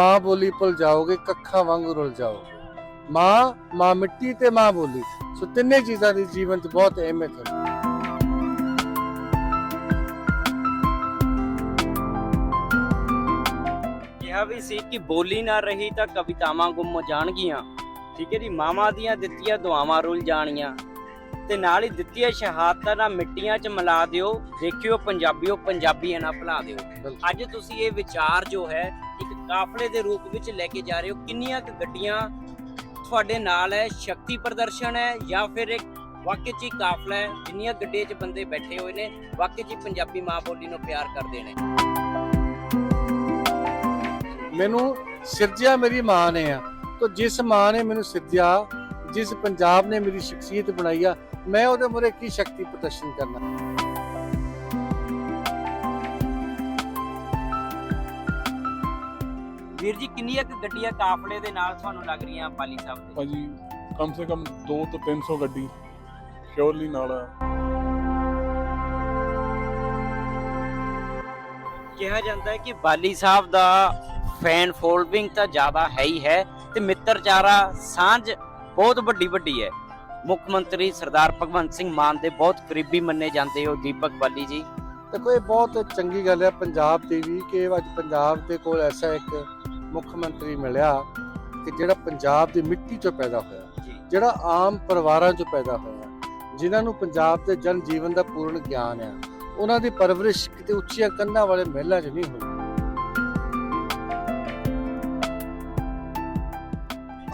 ਮਾਂ ਬੋਲੀ ਭੁੱਲ ਜਾਓਗੇ ਕੱਖਾਂ ਵਾਂਗ ਰੁੱਲ ਜਾਓਗੇ। ਮਾਂ ਮਾਂ ਮਿੱਟੀ ਤੇ ਮਾਂ ਬੋਲੀ। ਸੋ ਤਿੰਨੇ ਚੀਜ਼ਾਂ ਦੀ ਜੀਵਨ 'ਚ ਬਹੁਤ ਅਹਿਮੀਅਤ ਹੈ। ਕਿਹਾ ਵੀ ਸੀ ਕਿ ਬੋਲੀ ਨਾ ਰਹੀ ਤਾਂ ਕਵਿਤਾਵਾਂ ਗੁੰਮ ਹੋ ਜਾਣਗੀਆਂ। ਠੀਕ ਹੈ ਜੀ ਮਾਵਾਂ ਦੀਆਂ ਦਿੱਤੀਆਂ ਦੁਆਵਾਂ ਰੁੱਲ ਜਾਣੀਆਂ। ਤੇ ਨਾਲ ਹੀ ਦਿੱਤੀਆਂ ਸ਼ਹਾਦਤਾਂ ਨਾਲ ਮਿੱਟੀਆਂ 'ਚ ਮਿਲਾ ਦਿਓ ਦੇਖਿਓ ਪੰਜਾਬੀਓ ਪੰਜਾਬੀਆਂ ਨਾਲ ਭੁਲਾ ਦਿਓ। ਅੱਜ ਤੁਸੀਂ ਇਹ ਵਿਚਾਰ ਜੋ ਹੈ ਇੱਕ ਕਾਫਲੇ ਦੇ ਰੂਪ ਵਿੱਚ ਲੈ ਕੇ ਜਾ ਰਹੇ ਹੋ। ਕਿੰਨੀਆਂ ਕੁ ਗੱਡੀਆਂ ਤੁਹਾਡੇ ਨਾਲ ਹੈ, ਸ਼ਕਤੀ ਪ੍ਰਦਰਸ਼ਨ ਹੈ ਜਾਂ ਫਿਰ ਇੱਕ ਵਾਕਈ 'ਚ ਕਾਫਲਾ ਹੈ? ਜਿੰਨੀਆਂ ਗੱਡੀਆਂ 'ਚ ਬੰਦੇ ਬੈਠੇ ਹੋਏ ਨੇ ਵਾਕਈ 'ਚ ਪੰਜਾਬੀ ਮਾਂ ਬੋਲੀ ਨੂੰ ਪਿਆਰ ਕਰਦੇ ਨੇ। ਮੈਨੂੰ ਸਿਰਜਿਆ ਮੇਰੀ ਮਾਂ ਨੇ ਆ। ਤਾਂ ਜਿਸ ਮਾਂ ਨੇ ਮੈਨੂੰ ਸਿਰਜਿਆ, ਜਿਸ ਪੰਜਾਬ ਨੇ ਮੇਰੀ ਸ਼ਖਸੀਅਤ ਬਣਾਈ ਆ, ਮੈਂ ਉਹਦੇ ਮੁਰੇ ਕੀ ਸ਼ਕਤੀ ਪ੍ਰਦਰਸ਼ਨ ਕਰਨਾ? ਵੀਰ ਜੀ ਕਿੰਨੀਆਂ ਕੁ ਗੱਡੀਆਂ ਕਾਫਲੇ ਦੇ ਨਾਲ ਤੁਹਾਨੂੰ ਲੱਗ ਰਹੀਆਂ ਪਾਲੀ ਸਾਹਿਬ ਦੇ? ਭਾਜੀ ਕਮ ਸੇ ਕਮ 2 ਤੋਂ 300 ਗੱਡੀ ਸ਼ੋਰਲੀ ਨਾਲ ਆ। ਕਿਹਾ ਜਾਂਦਾ ਹੈ ਕਿ ਬਾਲੀ ਸਾਹਿਬ ਦਾ ਫੈਨ ਫੋਲੋਇੰਗ ਤਾਂ ਜ਼ਿਆਦਾ ਹੈ ਹੀ ਹੈ ਤੇ ਮਿੱਤਰਚਾਰਾ ਸਾਂਝ ਬਹੁਤ ਵੱਡੀ ਵੱਡੀ ਹੈ। ਮੁੱਖ ਮੰਤਰੀ ਸਰਦਾਰ ਭਗਵੰਤ ਸਿੰਘ ਮਾਨ ਦੇ ਬਹੁਤ ਕਰੀਬੀ ਮੰਨੇ ਜਾਂਦੇ ਹੋ ਦੀਪਕ ਬਾਲੀ ਜੀ। ਦੇਖੋ ਇਹ ਬਹੁਤ ਚੰਗੀ ਗੱਲ ਹੈ ਪੰਜਾਬ ਦੀ ਵੀ ਕਿ ਅੱਜ ਪੰਜਾਬ ਦੇ ਕੋਲ ਐਸਾ ਇੱਕ ਮੁੱਖ ਮੰਤਰੀ ਮਿਲਿਆ ਕਿ ਜਿਹੜਾ ਪੰਜਾਬ ਦੀ ਮਿੱਟੀ ਚੋਂ ਪੈਦਾ ਹੋਇਆ ਜਿਹੜਾ ਆਮ ਪਰਿਵਾਰਾਂ ਚੋਂ ਪੈਦਾ ਹੋਇਆ ਜਿਨ੍ਹਾਂ ਨੂੰ ਪੰਜਾਬ ਦੇ ਜਨ ਜੀਵਨ ਦਾ ਪੂਰਨ ਗਿਆਨ ਆ ਉਹਨਾਂ ਦੀ ਪਰਵਰਿਸ਼ ਕਿਤੇ ਉੱਚੀਆਂ ਕੰਧਾਂ ਵਾਲੇ ਮਹਿਲਾਂ 'ਚ ਨਹੀਂ ਹੋਈ।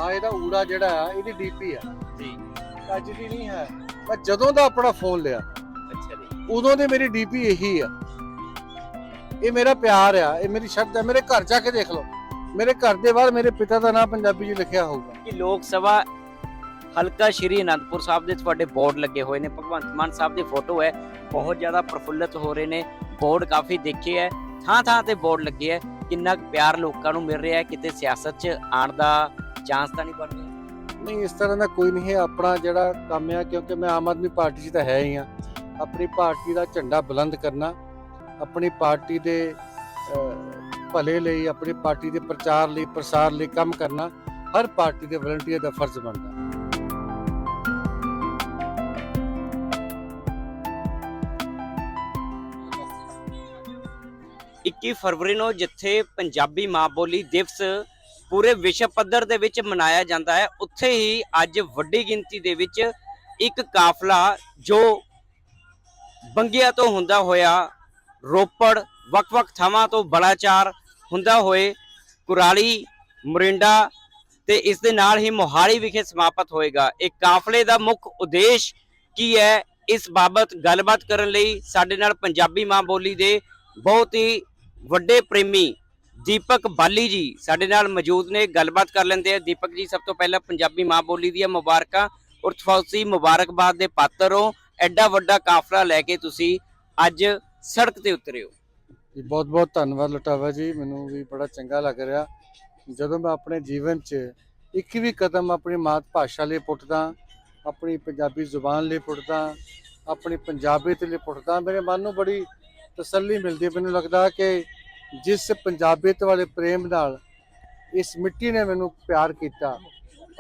ਆ ਇਹਦਾ ਊੜਾ ਜਿਹੜਾ ਆ ਇਹਦੀ ਡੀਪੀ ਆ। ਜੀ। ਅੱਜ ਦੀ ਨਹੀਂ ਹੈ। ਮੈਂ ਜਦੋਂ ਦਾ ਆਪਣਾ ਫੋਨ ਲਿਆ ਅੱਛਾ ਜੀ। ਉਦੋਂ ਦੀ ਮੇਰੀ ਡੀਪੀ ਇਹੀ ਆ। ਇਹ ਮੇਰਾ ਪਿਆਰ ਆ ਇਹ ਮੇਰੀ ਸ਼ਰਤ ਹੈ ਮੇਰੇ ਘਰ ਜਾ ਕੇ ਦੇਖ ਲਓ। ਮੇਰੇ ਘਰ ਦੇ ਬਾਹਰ ਮੇਰੇ ਪਿਤਾ ਦਾ ਨਾਮ ਪੰਜਾਬੀ 'ਚ ਲਿਖਿਆ ਹੋਊਗਾ। ਕਿ ਲੋਕ ਸਭਾ ਹਲਕਾ ਸ਼੍ਰੀ ਅਨੰਦਪੁਰ ਸਾਹਿਬ ਦੇ ਤੁਹਾਡੇ ਬੋਰਡ ਲੱਗੇ ਹੋਏ ਨੇ। ਭਗਵੰਤ ਮਾਨ ਸਾਹਿਬ ਦੀ ਫੋਟੋ ਹੈ। ਬਹੁਤ ਜ਼ਿਆਦਾ ਪ੍ਰਫੁੱਲਤ ਹੋ ਰਹੇ ਨੇ। ਬੋਰਡ ਕਾਫੀ ਦੇਖੇ ਹੈ। ਥਾਂ ਥਾਂ ਤੇ ਬੋਰਡ ਲੱਗੇ ਹੈ। ਕਿੰਨਾ ਪਿਆਰ ਲੋਕਾਂ ਨੂੰ ਮਿਲ ਰਿਹਾ ਹੈ। ਕਿਤੇ ਸਿਆਸਤ 'ਚ ਆਉਣ ਦਾ ਚਾਂਸ ਤਾਂ ਨਹੀਂ ਬਣ ਰਿਹਾ? ਨਹੀਂ ਇਸ ਤਰ੍ਹਾਂ ਦਾ ਕੋਈ ਨਹੀਂ ਹੈ। ਆਪਣਾ ਜਿਹੜਾ ਕੰਮ ਆ ਕਿਉਂਕਿ ਮੈਂ ਆਮ ਆਦਮੀ ਪਾਰਟੀ 'ਚ ਤਾਂ ਹੈ ਹੀ ਆ। ਆਪਣੀ ਪਾਰਟੀ ਦਾ ਝੰਡਾ ਬੁਲੰਦ ਕਰਨਾ ਆਪਣੀ ਪਾਰਟੀ ਦੇ ਭਲੇ ਲਈ, ਆਪਣੀ ਪਾਰਟੀ ਦੇ ਪ੍ਰਚਾਰ ਲਈ, ਪ੍ਰਸਾਰ ਲਈ ਕੰਮ ਕਰਨਾ ਹਰ ਪਾਰਟੀ ਦੇ ਵਲੰਟੀਅਰ ਦਾ ਫਰਜ਼ ਬਣਦਾ। 21 ਫਰਵਰੀ ਨੂੰ ਜਿੱਥੇ ਪੰਜਾਬੀ ਮਾਂ ਬੋਲੀ ਦਿਵਸ ਪੂਰੇ ਵਿਸ਼ਵ ਪੱਧਰ ਦੇ ਵਿੱਚ ਮਨਾਇਆ ਜਾਂਦਾ ਹੈ, ਉੱਥੇ ਹੀ ਅੱਜ ਵੱਡੀ ਗਿਣਤੀ ਦੇ ਵਿੱਚ ਇੱਕ ਕਾਫਲਾ ਜੋ ਬੰਗਿਆ ਤੋਂ ਹੁੰਦਾ ਹੋਇਆ ਰੋਪੜ ਵੱਖ-ਵੱਖ ਥਾਵਾਂ ਤੋਂ ਬਲਾਚਾਰ ਹੁੰਦਾ ਹੋਏ ਕੁਰਾਲੀ, ਮੋਰਿੰਡਾ ਤੇ ਇਸ ਦੇ ਨਾਲ ਹੀ ਮੋਹਾਲੀ ਵਿਖੇ ਸਮਾਪਤ ਹੋਏਗਾ। ਇਹ ਕਾਫਲੇ ਦਾ ਮੁੱਖ ਉਦੇਸ਼ ਕੀ ਹੈ? ਇਸ ਬਾਬਤ ਗੱਲਬਾਤ ਕਰਨ ਲਈ ਸਾਡੇ ਨਾਲ ਪੰਜਾਬੀ ਮਾਂ ਬੋਲੀ ਦੇ ਬਹੁਤ ਹੀ ਵੱਡੇ ਪ੍ਰੇਮੀ ਦੀਪਕ ਬਾਲੀ ਜੀ ਸਾਡੇ ਨਾਲ ਮੌਜੂਦ ਨੇ। ਗੱਲਬਾਤ ਕਰ ਲੈਂਦੇ ਆ ਦੀਪਕ ਜੀ, ਸਭ ਤੋਂ ਪਹਿਲਾਂ ਪੰਜਾਬੀ ਮਾਂ ਬੋਲੀ ਦੀਆਂ ਮੁਬਾਰਕਾਂ। ਔਰ ਤੁਸੀਂ ਮੁਬਾਰਕਬਾਦ ਦੇ ਪਾਤਰ ਹੋ। ਐਡਾ ਵੱਡਾ ਕਾਫਲਾ ਲੈ ਕੇ ਤੁਸੀਂ ਅੱਜ ਸੜਕ ਤੇ ਉਤਰੇ ਹੋ। ਜੀ ਬਹੁਤ ਬਹੁਤ ਧੰਨਵਾਦ ਲਟਾਵਾ ਜੀ, ਮੈਨੂੰ ਵੀ ਬੜਾ ਚੰਗਾ ਲੱਗ ਰਿਹਾ ਜਦੋਂ ਮੈਂ ਆਪਣੇ ਜੀਵਨ 'ਚ ਇੱਕ ਵੀ ਕਦਮ ਆਪਣੀ ਮਾਤ ਭਾਸ਼ਾ ਲਈ ਪੁੱਟਦਾ, ਆਪਣੀ ਪੰਜਾਬੀ ਜ਼ੁਬਾਨ ਲਈ ਪੁੱਟਦਾ, ਆਪਣੀ ਪੰਜਾਬੀਅਤ ਲਈ ਪੁੱਟਦਾ, ਮੇਰੇ ਮਨ ਨੂੰ ਬੜੀ ਤਸੱਲੀ ਮਿਲਦੀ ਹੈ। ਮੈਨੂੰ ਲੱਗਦਾ ਕਿ ਜਿਸ ਪੰਜਾਬੀਅਤ ਵਾਲੇ ਪ੍ਰੇਮ ਨਾਲ ਇਸ ਮਿੱਟੀ ਨੇ ਮੈਨੂੰ ਪਿਆਰ ਕੀਤਾ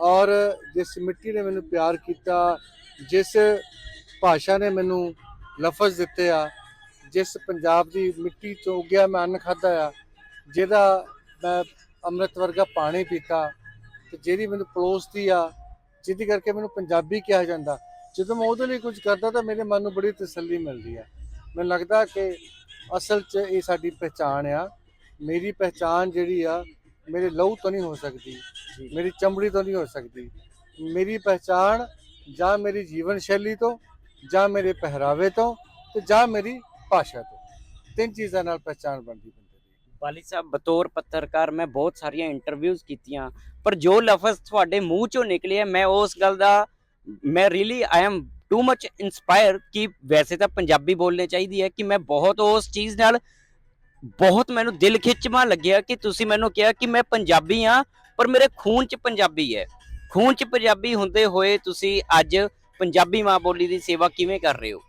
ਔਰ ਜਿਸ ਮਿੱਟੀ ਨੇ ਮੈਨੂੰ ਪਿਆਰ ਕੀਤਾ, ਜਿਸ ਭਾਸ਼ਾ ਨੇ ਮੈਨੂੰ ਲਫ਼ਜ਼ ਦਿੱਤੇ ਆ ਜਿਸ ਪੰਜਾਬ ਦੀ ਮਿੱਟੀ ਚੋਂ ਉੱਗਿਆ ਮੈਂ ਅੰਨ ਖਾਦਾ ਆ ਜਿਹਦਾ ਮੈਂ ਅੰਮ੍ਰਿਤ ਵਰਗਾ ਪਾਣੀ ਪੀਤਾ ਤੇ ਜਿਹਦੀ ਮੈਨੂੰ ਪਲੋਸਤੀ ਆ ਜਿਹਦੀ ਕਰਕੇ ਮੈਨੂੰ ਪੰਜਾਬੀ ਕਿਹਾ ਜਾਂਦਾ। ਜਦੋਂ ਮੈਂ ਉਹਦੇ ਲਈ ਕੁਝ ਕਰਦਾ ਤਾਂ ਮੇਰੇ ਮਨ ਨੂੰ ਬੜੀ ਤਸੱਲੀ ਮਿਲਦੀ ਆ। ਮੈਨੂੰ ਲੱਗਦਾ ਕਿ ਅਸਲ 'ਚ ਇਹ ਸਾਡੀ ਪਹਿਚਾਣ ਆ। ਮੇਰੀ ਪਹਿਚਾਣ ਜਿਹੜੀ ਆ ਮੇਰੇ ਲਹੂ ਤੋਂ ਨਹੀਂ ਹੋ ਸਕਦੀ ਮੇਰੀ ਚਮੜੀ ਤੋਂ ਨਹੀਂ ਹੋ ਸਕਦੀ। ਮੇਰੀ ਪਹਿਚਾਣ ਜਾਂ ਮੇਰੀ ਜੀਵਨ ਸ਼ੈਲੀ ਤੋਂ ਜਾਂ ਮੇਰੇ ਪਹਿਰਾਵੇ ਤੋਂ ਤੇ ਜਾਂ ਮੇਰੀ ਭਾਸ਼ਾ ਤੋਂ। ਤਿੰਨ ਚੀਜ਼ਾਂ ਨਾਲ ਪਹਿਚਾਣ ਬਣਦੀ ਬੰਦੇ ਦੀ। ਬਾਲੀ ਸਾਹਿਬ, ਬਤੌਰ ਪੱਤਰਕਾਰ, ਮੈਂ ਬਹੁਤ ਸਾਰੀਆਂ ਇੰਟਰਵਿਊਜ਼ ਕੀਤੀਆਂ, ਪਰ ਜੋ ਲਫ਼ਜ਼ ਤੁਹਾਡੇ ਮੂੰਹ ਚੋਂ ਨਿਕਲੇ ਮੈਂ ਉਸ ਗੱਲ ਦਾ, ਮੈਂ really I am too much inspire ਕਿ ਵੈਸੇ ਤਾਂ ਪੰਜਾਬੀ ਬੋਲਣੀ ਚਾਹੀਦੀ ਹੈ, ਕਿ ਮੈਂ ਬਹੁਤ ਉਸ ਚੀਜ਼ ਨਾਲ ਬਹੁਤ ਮੈਨੂੰ ਦਿਲ ਖਿੱਚਵਾਂ ਲੱਗਿਆ ਕਿ ਤੁਸੀਂ ਮੈਨੂੰ ਕਿਹਾ ਕਿ ਮੈਂ ਪੰਜਾਬੀ ਆ ਪਰ ਮੇਰੇ ਖੂਨ 'ਚ ਪੰਜਾਬੀ ਹੈ। ਖੂਨ 'ਚ ਪੰਜਾਬੀ ਹੁੰਦੇ ਹੋਏ ਤੁਸੀਂ ਅੱਜ ਪੰਜਾਬੀ ਮਾਂ ਬੋਲੀ ਦੀ ਸੇਵਾ ਕਿਵੇਂ ਕਰ ਰਹੇ ਹੋ?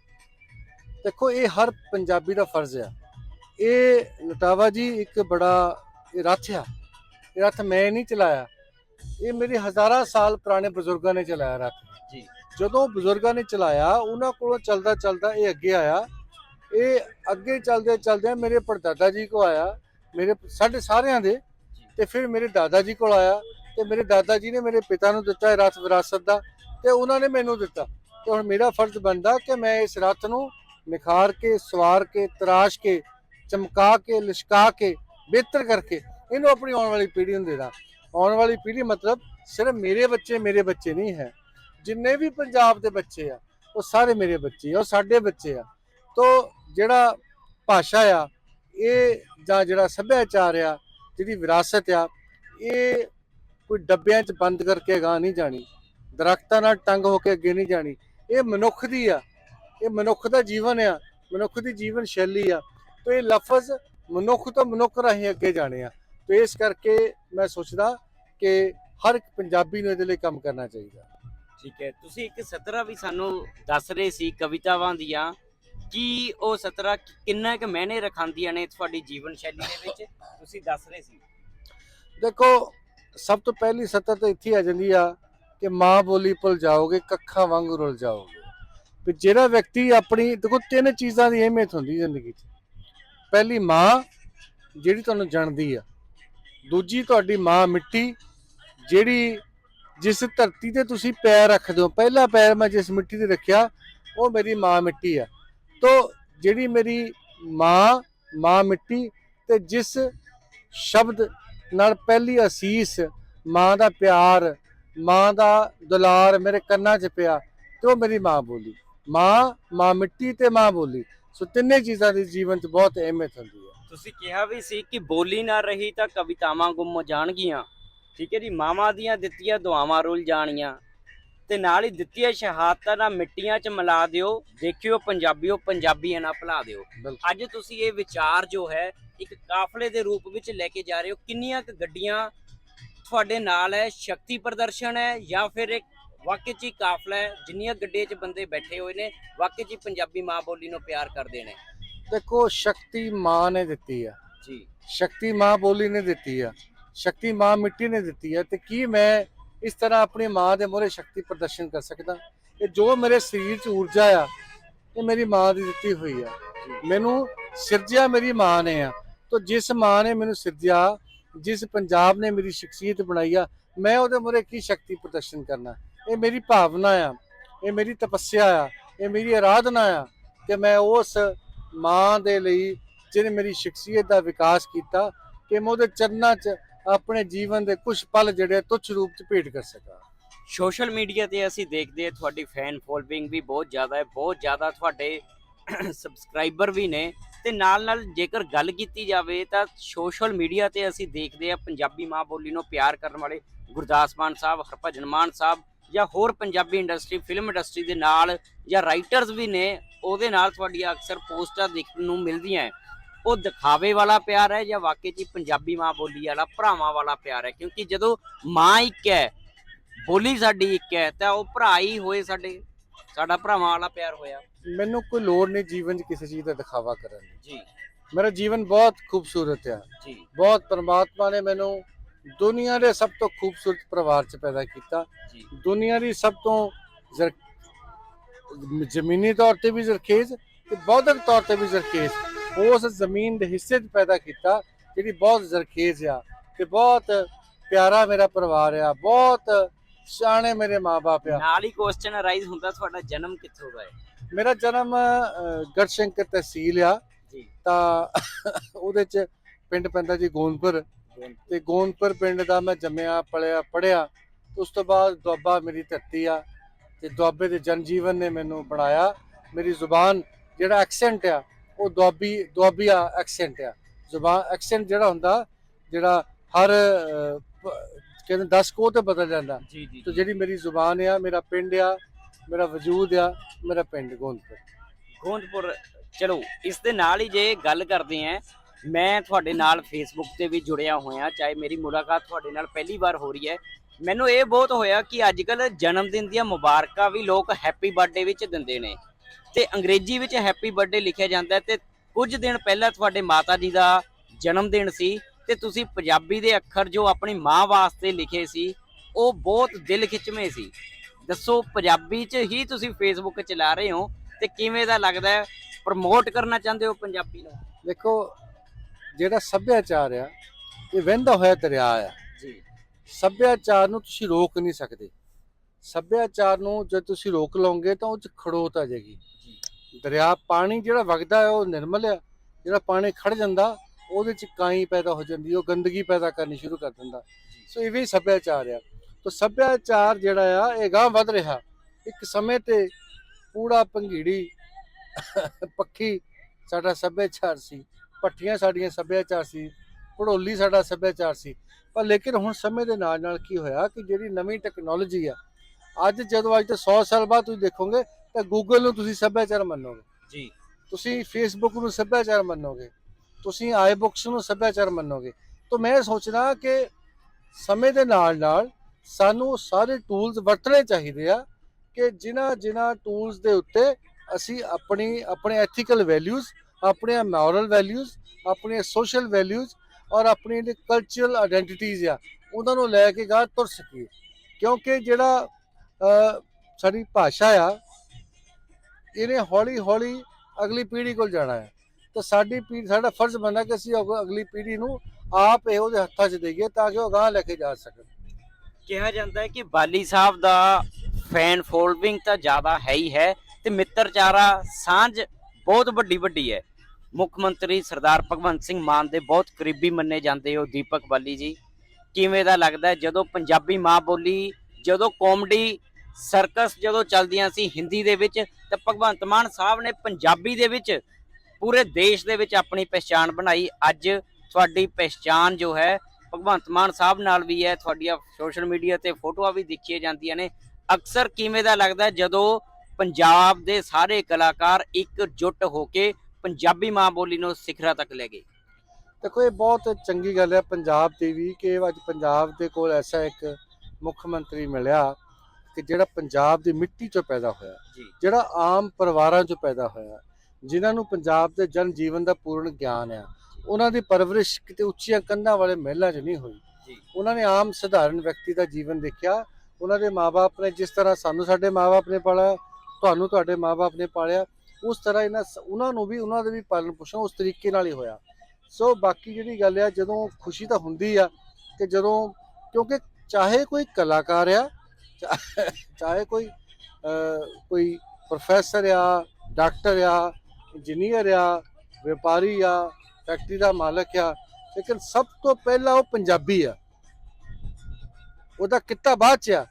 ਦੇਖੋ ਇਹ ਹਰ ਪੰਜਾਬੀ ਦਾ ਫਰਜ਼ ਆ। ਇਹ ਲਟਾਵਾ ਜੀ ਇੱਕ ਬੜਾ ਇਹ ਰੱਥ ਆ। ਇਹ ਰੱਥ ਮੈਂ ਨਹੀਂ ਚਲਾਇਆ। ਇਹ ਮੇਰੇ ਹਜ਼ਾਰਾਂ ਸਾਲ ਪੁਰਾਣੇ ਬਜ਼ੁਰਗਾਂ ਨੇ ਚਲਾਇਆ ਰੱਥ। ਜੀ। ਜਦੋਂ ਬਜ਼ੁਰਗਾਂ ਨੇ ਚਲਾਇਆ ਉਹਨਾਂ ਕੋਲੋਂ ਚੱਲਦਾ ਚੱਲਦਾ ਇਹ ਅੱਗੇ ਆਇਆ। ਇਹ ਅੱਗੇ ਚੱਲਦੇ ਚੱਲਦੇ ਮੇਰੇ ਪੜਦਾਦਾ ਜੀ ਕੋ ਆਇਆ ਮੇਰੇ ਸਾਡੇ ਸਾਰਿਆਂ ਦੇ। ਤੇ ਫਿਰ ਮੇਰੇ ਦਾਦਾ ਜੀ ਕੋਲ ਆਇਆ ਤੇ ਮੇਰੇ ਦਾਦਾ ਜੀ ਨੇ ਮੇਰੇ ਪਿਤਾ ਨੂੰ ਦਿੱਤਾ ਇਹ ਰਥ ਵਿਰਾਸਤ ਦਾ ਤੇ ਉਹਨਾਂ ਨੇ ਮੈਨੂੰ ਦਿੱਤਾ। ਤੇ ਹੁਣ ਮੇਰਾ ਫਰਜ਼ ਬਣਦਾ ਕਿ ਮੈਂ ਇਸ ਰਥ ਨੂੰ ਨਿਖਾਰ ਕੇ, ਸਵਾਰ ਕੇ, ਤਰਾਸ਼ ਕੇ, ਚਮਕਾ ਕੇ, ਲਿਸ਼ਕਾ ਕੇ, ਬਿਹਤਰ ਕਰਕੇ ਇਹਨੂੰ ਆਪਣੀ ਆਉਣ ਵਾਲੀ ਪੀੜ੍ਹੀ ਨੂੰ ਦੇਣਾ। ਆਉਣ ਵਾਲੀ ਪੀੜ੍ਹੀ ਮਤਲਬ ਸਿਰਫ ਮੇਰੇ ਬੱਚੇ ਮੇਰੇ ਬੱਚੇ ਨਹੀਂ ਹੈ। ਜਿੰਨੇ ਵੀ ਪੰਜਾਬ ਦੇ ਬੱਚੇ ਆ, ਉਹ ਸਾਰੇ ਮੇਰੇ ਬੱਚੇ ਆ, ਉਹ ਸਾਡੇ ਬੱਚੇ ਆ। ਤੋ ਜਿਹੜਾ ਭਾਸ਼ਾ ਆ, ਇਹ ਜਾਂ ਜਿਹੜਾ ਸੱਭਿਆਚਾਰ ਆ, ਜਿਹੜੀ ਵਿਰਾਸਤ ਆ, ਇਹ ਕੋਈ ਡੱਬਿਆਂ 'ਚ ਬੰਦ ਕਰਕੇ ਅਗਾਂਹ ਨਹੀਂ ਜਾਣੀ। ਦਰਖਤਾਂ ਨਾਲ ਟੰਗ ਹੋ ਕੇ ਅੱਗੇ ਨਹੀਂ ਜਾਣੀ। ਇਹ ਮਨੁੱਖ ਦੀ ਆ। ਇਹ ਮਨੁੱਖ ਦਾ ਜੀਵਨ ਆ ਮਨੁੱਖ ਦੀ ਜੀਵਨ ਸ਼ੈਲੀ ਆ। ਤੋ ਇਹ ਲਫ਼ਜ਼ ਮਨੁੱਖ ਤੋਂ ਮਨੁੱਖ ਰਾਹੀਂ ਅੱਗੇ ਜਾਣੇ ਆ। ਤੋ ਇਸ ਕਰਕੇ ਮੈਂ ਸੋਚਦਾ ਕਿ ਹਰ ਇੱਕ ਪੰਜਾਬੀ ਨੂੰ ਇਹਦੇ ਲਈ ਕੰਮ ਕਰਨਾ ਚਾਹੀਦਾ। ਠੀਕ ਹੈ। ਤੁਸੀਂ ਇੱਕ ਸਤਰਾ ਵੀ ਸਾਨੂੰ ਦੱਸ ਰਹੇ ਸੀ ਕਵਿਤਾਵਾਂ ਦੀਆਂ। ਕੀ ਉਹ ਸਤਰਾ ਕਿੰਨਾ ਕੁ ਮਾਇਨੇ ਰਖਾਉਂਦੀਆਂ ਨੇ ਤੁਹਾਡੀ ਜੀਵਨ ਸ਼ੈਲੀ ਦੇ ਵਿੱਚ? ਤੁਸੀਂ ਦੱਸ ਰਹੇ ਸੀ। ਦੇਖੋ ਸਭ ਤੋਂ ਪਹਿਲੀ ਸੱਤਾ ਤਾਂ ਇੱਥੇ ਆ ਜਾਂਦੀ ਆ ਕਿ ਮਾਂ ਬੋਲੀ ਭੁੱਲ ਜਾਓਗੇ ਕੱਖਾਂ ਵਾਂਗ ਰੁੱਲ ਜਾਓਗੇ। ਵੀ ਜਿਹੜਾ ਵਿਅਕਤੀ ਆਪਣੀ, ਦੇਖੋ ਤਿੰਨ ਚੀਜ਼ਾਂ ਦੀ ਅਹਿਮੀਅਤ ਹੁੰਦੀ ਜ਼ਿੰਦਗੀ 'ਚ। ਪਹਿਲੀ ਮਾਂ, ਜਿਹੜੀ ਤੁਹਾਨੂੰ ਜਾਣਦੀ ਆ। ਦੂਜੀ, ਤੁਹਾਡੀ ਮਾਂ ਮਿੱਟੀ, ਜਿਹੜੀ ਜਿਸ ਧਰਤੀ ਤੇ ਤੁਸੀਂ ਪੈਰ ਰੱਖਦੇ ਹੋ। ਪਹਿਲਾ ਪੈਰ ਮੈਂ ਜਿਸ ਮਿੱਟੀ ਤੇ ਰੱਖਿਆ, ਉਹ ਮੇਰੀ ਮਾਂ ਮਿੱਟੀ ਆ। ਤੋ ਜਿਹੜੀ ਮੇਰੀ ਮਾਂ ਮਾਂ ਮਿੱਟੀ ਤੇ ਜਿਸ ਸ਼ਬਦ ਨਾਲ ਪਹਿਲੀ ਅਸੀਸ ਮਾਂ ਦਾ ਪਿਆਰ, ਮਾਂ ਦਾ ਦੁਲਾਰ ਮੇਰੇ ਕੰਨਾਂ 'ਚ ਪਿਆ, ਤੇ ਉਹ ਮੇਰੀ ਮਾਂ ਬੋਲੀ। ਮਾਂ ਮਾਂ ਮਿੱਟੀ ਤੇ ਮਾਂ ਬੋਲੀ। ਸੋ ਤਿੰਨੇ ਚੀਜ਼ਾਂ ਦੀ ਜੀਵਨ 'ਚ ਬਹੁਤ ਅਹਿਮੀਅਤ ਹੁੰਦੀ ਹੈ। ਤੁਸੀਂ ਕਿਹਾ ਵੀ ਸੀ ਕਿ ਬੋਲੀ ਨਾ ਰਹੀ ਤਾਂ ਕਵਿਤਾਵਾਂ ਗੁੰਮ ਹੋ ਜਾਣਗੀਆਂ। ਠੀਕ ਹੈ ਜੀ ਮਾਵਾਂ ਦੀਆਂ ਦਿੱਤੀਆਂ ਦੁਆਵਾਂ ਰੁੱਲ ਜਾਣੀਆਂ। ਤੇ ਨਾਲ ਹੀ ਦਿੱਤੀਆਂ ਸ਼ਹਾਦਤਾਂ ਨਾਲ ਮਿੱਟੀਆਂ 'ਚ ਮਿਲਾ ਦਿਓ। ਦੇਖਿਓ ਪੰਜਾਬੀਓ ਪੰਜਾਬੀਆਂ ਨਾਲ ਭੁਲਾ ਦਿਓ। ਬਿਲਕੁਲ। ਅੱਜ ਤੁਸੀਂ ਇਹ ਵਿਚਾਰ ਜੋ ਹੈ ਇੱਕ ਕਾਫਲੇ ਦੇ ਰੂਪ ਵਿੱਚ ਲੈ ਕੇ ਜਾ ਰਹੇ ਹੋ। ਕਿੰਨੀਆਂ ਕੁ ਗੱਡੀਆਂ ਤੁਹਾਡੇ ਨਾਲ ਹੈ? ਸ਼ਕਤੀ ਪ੍ਰਦਰਸ਼ਨ ਹੈ ਜਾਂ ਫਿਰ ਇੱਕ ਵਾਕਈ 'ਚ ਹੀ ਕਾਫਲਾ ਹੈ ਜਿੰਨੀਆਂ ਗੱਡੀਆਂ 'ਚ ਬੰਦੇ ਬੈਠੇ ਹੋਏ ਨੇ ਵਾਕਈ 'ਚ ਹੀ ਪੰਜਾਬੀ ਮਾਂ ਬੋਲੀ ਨੂੰ ਪਿਆਰ ਕਰਦੇ ਨੇ। ਦੇਖੋ ਸ਼ਕਤੀ ਮਾਂ ਨੇ ਦਿੱਤੀ ਆ। ਜੀ। ਸ਼ਕਤੀ ਮਾਂ ਬੋਲੀ ਨੇ ਦਿੱਤੀ ਆ। ਸ਼ਕਤੀ ਮਾਂ ਮਿੱਟੀ ਨੇ ਦਿੱਤੀ ਆ। ਤੇ ਕੀ ਮੈਂ ਇਸ ਤਰ੍ਹਾਂ ਆਪਣੀ ਮਾਂ ਦੇ ਮੂਹਰੇ ਸ਼ਕਤੀ ਪ੍ਰਦਰਸ਼ਨ ਕਰ ਸਕਦਾ? ਇਹ ਜੋ ਮੇਰੇ ਸਰੀਰ 'ਚ ਊਰਜਾ ਆ ਇਹ ਮੇਰੀ ਮਾਂ ਦੀ ਦਿੱਤੀ ਹੋਈ ਆ। ਮੈਨੂੰ ਸਿਰਜਿਆ ਮੇਰੀ ਮਾਂ ਨੇ ਆ। ਤਾਂ ਜਿਸ ਮਾਂ ਨੇ ਮੈਨੂੰ ਸਿਰਜਿਆ ਜਿਸ ਪੰਜਾਬ ਨੇ ਮੇਰੀ ਸ਼ਖਸੀਅਤ ਬਣਾਈ ਆ ਮੈਂ ਉਹਦੇ ਮੂਹਰੇ ਕੀ ਸ਼ਕਤੀ ਪ੍ਰਦਰਸ਼ਨ ਕਰਨਾ? ਇਹ ਮੇਰੀ ਭਾਵਨਾ ਆ, ਇਹ ਮੇਰੀ ਤਪੱਸਿਆ ਆ, ਇਹ ਮੇਰੀ ਆਰਾਧਨਾ ਆ ਕਿ ਮੈਂ ਉਸ ਮਾਂ ਦੇ ਲਈ ਜਿਹਨੇ ਮੇਰੀ ਸ਼ਖਸੀਅਤ ਦਾ ਵਿਕਾਸ ਕੀਤਾ ਕਿ ਮੈਂ ਉਹਦੇ ਚਰਨਾਂ 'ਚ ਆਪਣੇ ਜੀਵਨ ਦੇ ਕੁਝ ਪਲ ਜਿਹੜੇ ਤੁੱਛ ਰੂਪ 'ਚ ਭੇਟ ਕਰ ਸਕਾਂ। ਸੋਸ਼ਲ ਮੀਡੀਆ ਤੇ ਅਸੀਂ ਦੇਖਦੇ ਹਾਂ, ਤੁਹਾਡੀ ਫੈਨ ਫੋਲੋਇੰਗ ਵੀ ਬਹੁਤ ਜ਼ਿਆਦਾ ਹੈ, ਬਹੁਤ ਜ਼ਿਆਦਾ ਤੁਹਾਡੇ ਸਬਸਕ੍ਰਾਈਬਰ ਵੀ ਨੇ ਤੇ ਨਾਲ ਨਾਲ ਜੇਕਰ ਗੱਲ ਕੀਤੀ ਜਾਵੇ ਤਾਂ ਸੋਸ਼ਲ ਮੀਡੀਆ ਤੇ ਅਸੀਂ ਦੇਖਦੇ ਹਾਂ, ਪੰਜਾਬੀ ਮਾਂ ਬੋਲੀ ਨੂੰ ਪਿਆਰ ਕਰਨ ਵਾਲੇ ਗੁਰਦਾਸ ਮਾਨ ਸਾਹਿਬ, ਹਰਭਜਨ ਮਾਨ ਸਾਹਿਬ ਜਾਂ ਹੋਰ ਪੰਜਾਬੀ ਇੰਡਸਟਰੀ ਫਿਲਮ ਇੰਡਸਟਰੀ ਦੇ ਨਾਲ ਜਾਂ ਰਾਈਟਰਸ ਵੀ ਨੇ ਉਹਦੇ ਨਾਲ ਤੁਹਾਡੀਆਂ ਅਕਸਰ ਪੋਸਟਾਂ ਦੇਖਣ ਨੂੰ ਮਿਲਦੀਆਂ ਹੈ। ਉਹ ਦਿਖਾਵੇ ਵਾਲਾ ਪਿਆਰ ਹੈ ਜਾਂ ਵਾਕਈ ਹੀ ਪੰਜਾਬੀ ਮਾਂ ਬੋਲੀ ਵਾਲਾ ਭਰਾਵਾਂ ਵਾਲਾ ਪਿਆਰ ਹੈ? ਕਿਉਂਕਿ ਜਦੋਂ ਮਾਂ ਇੱਕ ਹੈ ਬੋਲੀ ਸਾਡੀ ਇੱਕ ਹੈ ਤਾਂ ਉਹ ਭਰਾ ਹੀ ਹੋਏ ਸਾਡੇ ਸਾਡਾ ਭਰਾਵਾਂ ਵਾਲਾ ਪਿਆਰ ਹੋਇਆ। ਮੈਨੂੰ ਕੋਈ ਲੋੜ ਨਹੀਂ ਜੀਵਨ 'ਚ ਕਿਸੇ ਚੀਜ਼ ਦਾ ਦਿਖਾਵਾ ਕਰਨ ਦੀ। ਜੀ। ਮੇਰਾ ਜੀਵਨ ਬਹੁਤ ਖੂਬਸੂਰਤ ਆ। ਜੀ। ਬਹੁਤ ਪਰਮਾਤਮਾ ਨੇ ਮੈਨੂੰ ਦੁਨੀਆ ਦੇ ਸਭ ਤੋਂ ਖੂਬਸੂਰਤ ਪਰਿਵਾਰ 'ਚ ਪੈਦਾ ਕੀਤਾ। ਦੁਨੀਆ ਦੀ ਸਭ ਤੋਂ ਜ਼ਮੀਨੀ ਤੌਰ ਤੇ ਵੀ ਜ਼ਰਖੇਜ਼ ਤੇ ਬੌਧਿਕ ਤੌਰ ਤੇ ਵੀ ਜ਼ਰਖੇਜ਼। ਉਸ ਜ਼ਮੀਨ ਦੇ ਹਿੱਸੇ 'ਚ ਪੈਦਾ ਕੀਤਾ ਜਿਹੜੀ ਬਹੁਤ ਜ਼ਰਖੇਜ਼ ਆ ਤੇ ਬਹੁਤ ਪਿਆਰਾ ਮੇਰਾ ਪਰਿਵਾਰ ਆ ਬਹੁਤ ਸਿਆਣੇ ਮੇਰੇ ਮਾਪੇ ਆ। ਨਾਲ ਹੀ ਕੁਐਸਚਨ ਅਰਾਈਜ਼ ਹੁੰਦਾ ਤੁਹਾਡਾ ਜਨਮ ਕਿੱਥੋਂ ਦਾ ਹੈ? ਮੇਰਾ ਜਨਮ ਗੜਸ਼ੰਕਰ ਤਹਿਸੀਲ ਆ। ਜੀ। ਤਾਂ ਉਹਦੇ ਚ ਪਿੰਡ ਪੈਂਦਾ ਜੀ ਗੋਨਪੁਰ ਤੇ ਗੋਨਪੁਰ ਪਿੰਡ ਦਾ ਮੈਂ ਜੰਮਿਆ ਪਲਿਆ ਪੜਿਆ ਉਸ ਤੋਂ ਬਾਅਦ ਦੁਆਬਾ ਮੇਰੀ ਧਰਤੀ ਆ ਤੇ ਦੁਆਬੇ ਦੇ ਜਨਜੀਵਨ ਨੇ ਮੈਨੂੰ ਬਣਾਇਆ। ਮੇਰੀ ਜ਼ੁਬਾਨ ਜਿਹੜਾ ਐਕਸੈਂਟ ਆ ਉਹ ਦੁਆਬੀ ਦੁਆਬੀਆ ਐਕਸੈਂਟ ਆ। ਜ਼ੁਬਾਨ ਐਕਸੈਂਟ ਜਿਹੜਾ ਹੁੰਦਾ ਜਿਹੜਾ ਹਰ ਕਹਿੰਦੇ 10 ਕੋਹ ਤੇ ਬਦਲ ਜਾਂਦਾ। ਤੇ ਜਿਹੜੀ ਮੇਰੀ ਜ਼ੁਬਾਨ ਆ ਮੇਰਾ ਪਿੰਡ ਆ ਮੇਰਾ ਵਜੂਦ ਆ ਮੇਰਾ ਪਿੰਡ ਗੋਨਪੁਰ। ਗੋਂਦਪੁਰ ਚਲੋ ਇਸ ਦੇ ਨਾਲ ਹੀ ਜੇ ਗੱਲ ਕਰਦੇ ਆਂ ਮੈਂ ਤੁਹਾਡੇ ਨਾਲ ਫੇਸਬੁੱਕ ਤੇ ਵੀ ਜੁੜਿਆ ਹੋਇਆ, ਚਾਹੇ ਮੇਰੀ ਮੁਲਾਕਾਤ ਤੁਹਾਡੇ ਨਾਲ ਪਹਿਲੀ ਵਾਰ ਹੋ ਰਹੀ ਹੈ। ਮੈਨੂੰ ਇਹ ਬਹੁਤ ਹੋਇਆ ਕਿ ਅੱਜ ਕੱਲ ਜਨਮ ਦਿਨ ਦੀਆਂ ਮੁਬਾਰਕਾਂ ਵੀ ਲੋਕ ਹੈਪੀ ਬਰਥਡੇ ਵਿੱਚ ਦਿੰਦੇ ਨੇ। ਤੇ ਅੰਗਰੇਜ਼ੀ ਵਿੱਚ ਹੈਪੀ ਬਰਥਡੇ ਲਿਖਿਆ ਜਾਂਦਾ ਹੈ ਤੇ ਕੁਝ ਦਿਨ ਪਹਿਲਾਂ ਤੁਹਾਡੇ ਮਾਤਾ ਜੀ ਦਾ ਜਨਮ ਦਿਨ ਸੀ ਤੇ ਤੁਸੀਂ ਪੰਜਾਬੀ ਦੇ ਅੱਖਰ ਜੋ ਆਪਣੀ ਮਾਂ ਵਾਸਤੇ ਲਿਖੇ ਸੀ, ਉਹ ਬਹੁਤ ਦਿਲ ਖਿੱਚਵੇਂ ਸੀ। ਦੱਸੋ, ਪੰਜਾਬੀ 'ਚ ਹੀ ਤੁਸੀਂ ਫੇਸਬੁੱਕ ਚਲਾ ਰਹੇ ਹੋ ਤੇ ਕਿਵੇਂ ਦਾ ਲੱਗਦਾ ਪ੍ਰਮੋਟ ਕਰਨਾ ਚਾਹੁੰਦੇ ਹੋ ਪੰਜਾਬੀ ਨੂੰ? ਦੇਖੋ ਜਿਹੜਾ ਸੱਭਿਆਚਾਰ ਆ ਇਹ ਵਹਿੰਦਾ ਹੋਇਆ ਦਰਿਆ ਆ। ਜੀ। ਸੱਭਿਆਚਾਰ ਨੂੰ ਤੁਸੀਂ ਰੋਕ ਨਹੀਂ ਸਕਦੇ। ਸੱਭਿਆਚਾਰ ਨੂੰ ਜੇ ਤੁਸੀਂ ਰੋਕ ਲਓਗੇ ਤਾਂ ਉਹ ਚ ਖੜੋਤ ਆ ਜਾਏਗੀ। ਦਰਿਆ ਪਾਣੀ ਜਿਹੜਾ ਵਗਦਾ ਹੈ ਉਹ ਨਿਰਮਲ ਆ। ਜਿਹੜਾ ਪਾਣੀ ਖੜ ਜਾਂਦਾ ਉਹਦੇ ਚ ਕਾਈ ਪੈਦਾ ਹੋ ਜਾਂਦੀ ਉਹ ਗੰਦਗੀ ਪੈਦਾ ਕਰਨੀ ਸ਼ੁਰੂ ਕਰ ਦਿੰਦਾ। ਸੋ ਇਹ ਵੀ ਸੱਭਿਆਚਾਰ ਆ। ਤਾਂ ਸੱਭਿਆਚਾਰ ਜਿਹੜਾ ਆ ਇਹ ਗਾਂ ਵੱਧ ਰਿਹਾ। ਇੱਕ ਸਮੇਂ ਤੇ ਪੂੜਾ ਪੰਘੀੜੀ ਪੱਖੀ ਸਾਡਾ ਸੱਭਿਆਚਾਰ ਸੀ। ਪੱਠੀਆਂ ਸਾਡੀਆਂ ਸੱਭਿਆਚਾਰ ਸੀ ਘੜੋਲੀ ਸਾਡਾ ਸੱਭਿਆਚਾਰ ਸੀ। ਪਰ ਲੇਕਿਨ ਹੁਣ ਸਮੇਂ ਦੇ ਨਾਲ ਨਾਲ ਕੀ ਹੋਇਆ ਕਿ ਜਿਹੜੀ ਨਵੀਂ ਟੈਕਨੋਲੋਜੀ ਆ ਅੱਜ ਜਦੋਂ ਅੱਜ ਤੋਂ 100 ਸਾਲ ਬਾਅਦ ਤੁਸੀਂ ਦੇਖੋਗੇ ਤਾਂ ਗੂਗਲ ਨੂੰ ਤੁਸੀਂ ਸੱਭਿਆਚਾਰ ਮੰਨੋਗੇ। ਜੀ। ਤੁਸੀਂ ਫੇਸਬੁੱਕ ਨੂੰ ਸੱਭਿਆਚਾਰ ਮੰਨੋਗੇ। ਤੁਸੀਂ ਆਈਬੁੱਕਸ ਨੂੰ ਸੱਭਿਆਚਾਰ ਮੰਨੋਗੇ। ਤਾਂ ਮੈਂ ਸੋਚਦਾ ਕਿ ਸਮੇਂ ਦੇ ਨਾਲ ਨਾਲ ਸਾਨੂੰ ਸਾਰੇ ਟੂਲਸ ਵਰਤਣੇ ਚਾਹੀਦੇ ਆ ਕਿ ਜਿਨ੍ਹਾਂ ਜਿਨ੍ਹਾਂ ਟੂਲਸ ਦੇ ਉੱਤੇ ਅਸੀਂ ਆਪਣੀ ਆਪਣੇ ਐਥੀਕਲ ਵੈਲਿਊਜ਼ ਆਪਣੀਆਂ ਮੋਰਲ ਵੈਲਿਊਜ਼ ਆਪਣੀਆਂ ਸੋਸ਼ਲ ਵੈਲਿਊਜ਼ ਔਰ ਆਪਣੀ ਜਿਹੜੀ ਕਲਚਰਲ ਆਇਡੈਂਟੀਟੀਜ਼ ਆ, ਉਹਨਾਂ ਨੂੰ ਲੈ ਕੇ ਗਾਹ ਤੁਰ ਸਕੀਏ। ਕਿਉਂਕਿ ਜਿਹੜਾ ਸਾਡੀ ਭਾਸ਼ਾ ਆ, ਇਹਨੇ ਹੌਲੀ ਹੌਲੀ ਅਗਲੀ ਪੀੜ੍ਹੀ ਕੋਲ ਜਾਣਾ ਹੈ। ਤਾਂ ਸਾਡੀ ਪੀੜ੍ਹੀ, ਸਾਡਾ ਫਰਜ਼ ਬਣਦਾ ਕਿ ਅਸੀਂ ਅਗ- ਅਗਲੀ ਪੀੜ੍ਹੀ ਨੂੰ ਆਪ ਇਹ ਉਹਦੇ ਹੱਥਾਂ 'ਚ ਦੇਈਏ ਤਾਂ ਕਿ ਉਹ ਅਗਾਂਹ ਲੈ ਕੇ ਜਾ ਸਕਣ। ਕਿਹਾ ਜਾਂਦਾ ਹੈ ਕਿ ਬਾਲੀ ਸਾਹਿਬ ਦਾ ਫੈਨ ਫੋਲੋਇੰਗ ਤਾਂ ਜ਼ਿਆਦਾ ਹੈ ਹੀ ਹੈ ਤੇ ਮਿੱਤਰਚਾਰਾ ਸਾਂਝ ਬਹੁਤ ਵੱਡੀ ਵੱਡੀ ਹੈ। ਮੁੱਖ ਮੰਤਰੀ ਸਰਦਾਰ ਭਗਵੰਤ ਸਿੰਘ ਮਾਨ ਦੇ ਬਹੁਤ ਕਰੀਬੀ ਮੰਨੇ ਜਾਂਦੇ ਹੋ ਦੀਪਕ ਬਾਲੀ ਜੀ। ਕਿਵੇਂ ਦਾ ਲੱਗਦਾ ਜਦੋਂ ਪੰਜਾਬੀ ਮਾਂ ਬੋਲੀ, ਜਦੋਂ ਕਾਮੇਡੀ ਸਰਕਸ ਜਦੋਂ ਚੱਲਦੀਆਂ ਸੀ ਹਿੰਦੀ ਦੇ ਵਿੱਚ, ਤਾਂ ਭਗਵੰਤ ਮਾਨ ਸਾਹਿਬ ਨੇ ਪੰਜਾਬੀ ਦੇ ਵਿੱਚ ਪੂਰੇ ਦੇਸ਼ ਦੇ ਵਿੱਚ ਆਪਣੀ ਪਛਾਣ ਬਣਾਈ। ਅੱਜ ਤੁਹਾਡੀ ਪਛਾਣ ਜੋ ਹੈ, ਭਗਵੰਤ ਮਾਨ ਸਾਹਿਬ ਨਾਲ ਵੀ ਹੈ। ਤੁਹਾਡੀਆਂ ਸੋਸ਼ਲ ਮੀਡੀਆ ਤੇ ਫੋਟੋਆਂ ਵੀ ਦੇਖੀਆਂ ਜਾਂਦੀਆਂ ਨੇ। ਅਕਸਰ ਕਿਵੇਂ ਦਾ ਲੱਗਦਾ ਜਦੋਂ ਪੰਜਾਬ ਦੇ ਸਾਰੇ ਕਲਾਕਾਰ ਇਕਜੁੱਟ ਹੋ ਕੇ ਪੰਜਾਬੀ ਮਾਂ ਬੋਲੀ ਨੂੰ ਸਿਖਰਾਂ ਤੱਕ ਲੈ ਗਏ। ਦੇਖੋ ਇਹ ਬਹੁਤ ਚੰਗੀ ਗੱਲ ਹੈ ਪੰਜਾਬ ਦੀ ਵੀ ਕਿ ਅੱਜ ਪੰਜਾਬ ਦੇ ਕੋਲ ਐਸਾ ਇੱਕ ਮੁੱਖ ਮੰਤਰੀ ਮਿਲਿਆ ਕਿ ਜਿਹੜਾ ਪੰਜਾਬ ਦੀ ਮਿੱਟੀ 'ਚੋਂ ਪੈਦਾ ਹੋਇਆ ਜਿਹੜਾ ਆਮ ਪਰਿਵਾਰਾਂ 'ਚੋਂ ਪੈਦਾ ਹੋਇਆ ਜਿਨ੍ਹਾਂ ਨੂੰ ਪੰਜਾਬ ਦੇ ਜਨ ਜੀਵਨ ਦਾ ਪੂਰਨ ਗਿਆਨ ਆ ਉਹਨਾਂ ਦੀ ਪਰਵਰਿਸ਼ ਕਿਤੇ ਉੱਚੀਆਂ ਕੰਧਾਂ ਵਾਲੇ ਮਹਿਲਾਂ 'ਚ ਨਹੀਂ ਹੋਈ। ਉਹਨਾਂ ਨੇ ਆਮ ਸਧਾਰਨ ਵਿਅਕਤੀ ਦਾ ਜੀਵਨ ਦੇਖਿਆ। ਉਹਨਾਂ ਦੇ ਮਾਪੇ ਨੇ ਜਿਸ ਤਰ੍ਹਾਂ ਸਾਨੂੰ ਸਾਡੇ ਮਾਪੇ ਨੇ ਪਾਲਿਆ ਤੁਹਾਨੂੰ ਤੁਹਾਡੇ ਮਾਪੇ ਨੇ ਪਾਲਿਆ, ਉਸ ਤਰ੍ਹਾਂ ਇਹਨਾਂ ਸ- ਉਹਨਾਂ ਨੂੰ ਵੀ, ਉਹਨਾਂ ਦੇ ਵੀ ਪਾਲਣ ਪੋਸ਼ਣ ਉਸ ਤਰੀਕੇ ਨਾਲ ਹੀ ਹੋਇਆ। ਸੋ ਬਾਕੀ ਜਿਹੜੀ ਗੱਲ ਆ, ਜਦੋਂ ਖੁਸ਼ੀ ਤਾਂ ਹੁੰਦੀ ਆ ਕਿ ਜਦੋਂ, ਕਿਉਂਕਿ ਚਾਹੇ ਕੋਈ ਕਲਾਕਾਰ ਆ ਚਾਹੇ ਕੋਈ ਕੋਈ ਪ੍ਰੋਫੈਸਰ ਆ, ਡਾਕਟਰ ਆ, ਇੰਜੀਨੀਅਰ ਆ, ਵਪਾਰੀ ਆ, ਫੈਕਟਰੀ ਦਾ ਮਾਲਕ ਆ, ਲੇਕਿਨ ਸਭ ਤੋਂ ਪਹਿਲਾਂ ਉਹ ਪੰਜਾਬੀ ਆ। ਉਹਦਾ ਕਿੱਤਾ ਬਾਅਦ ਚ ਆ।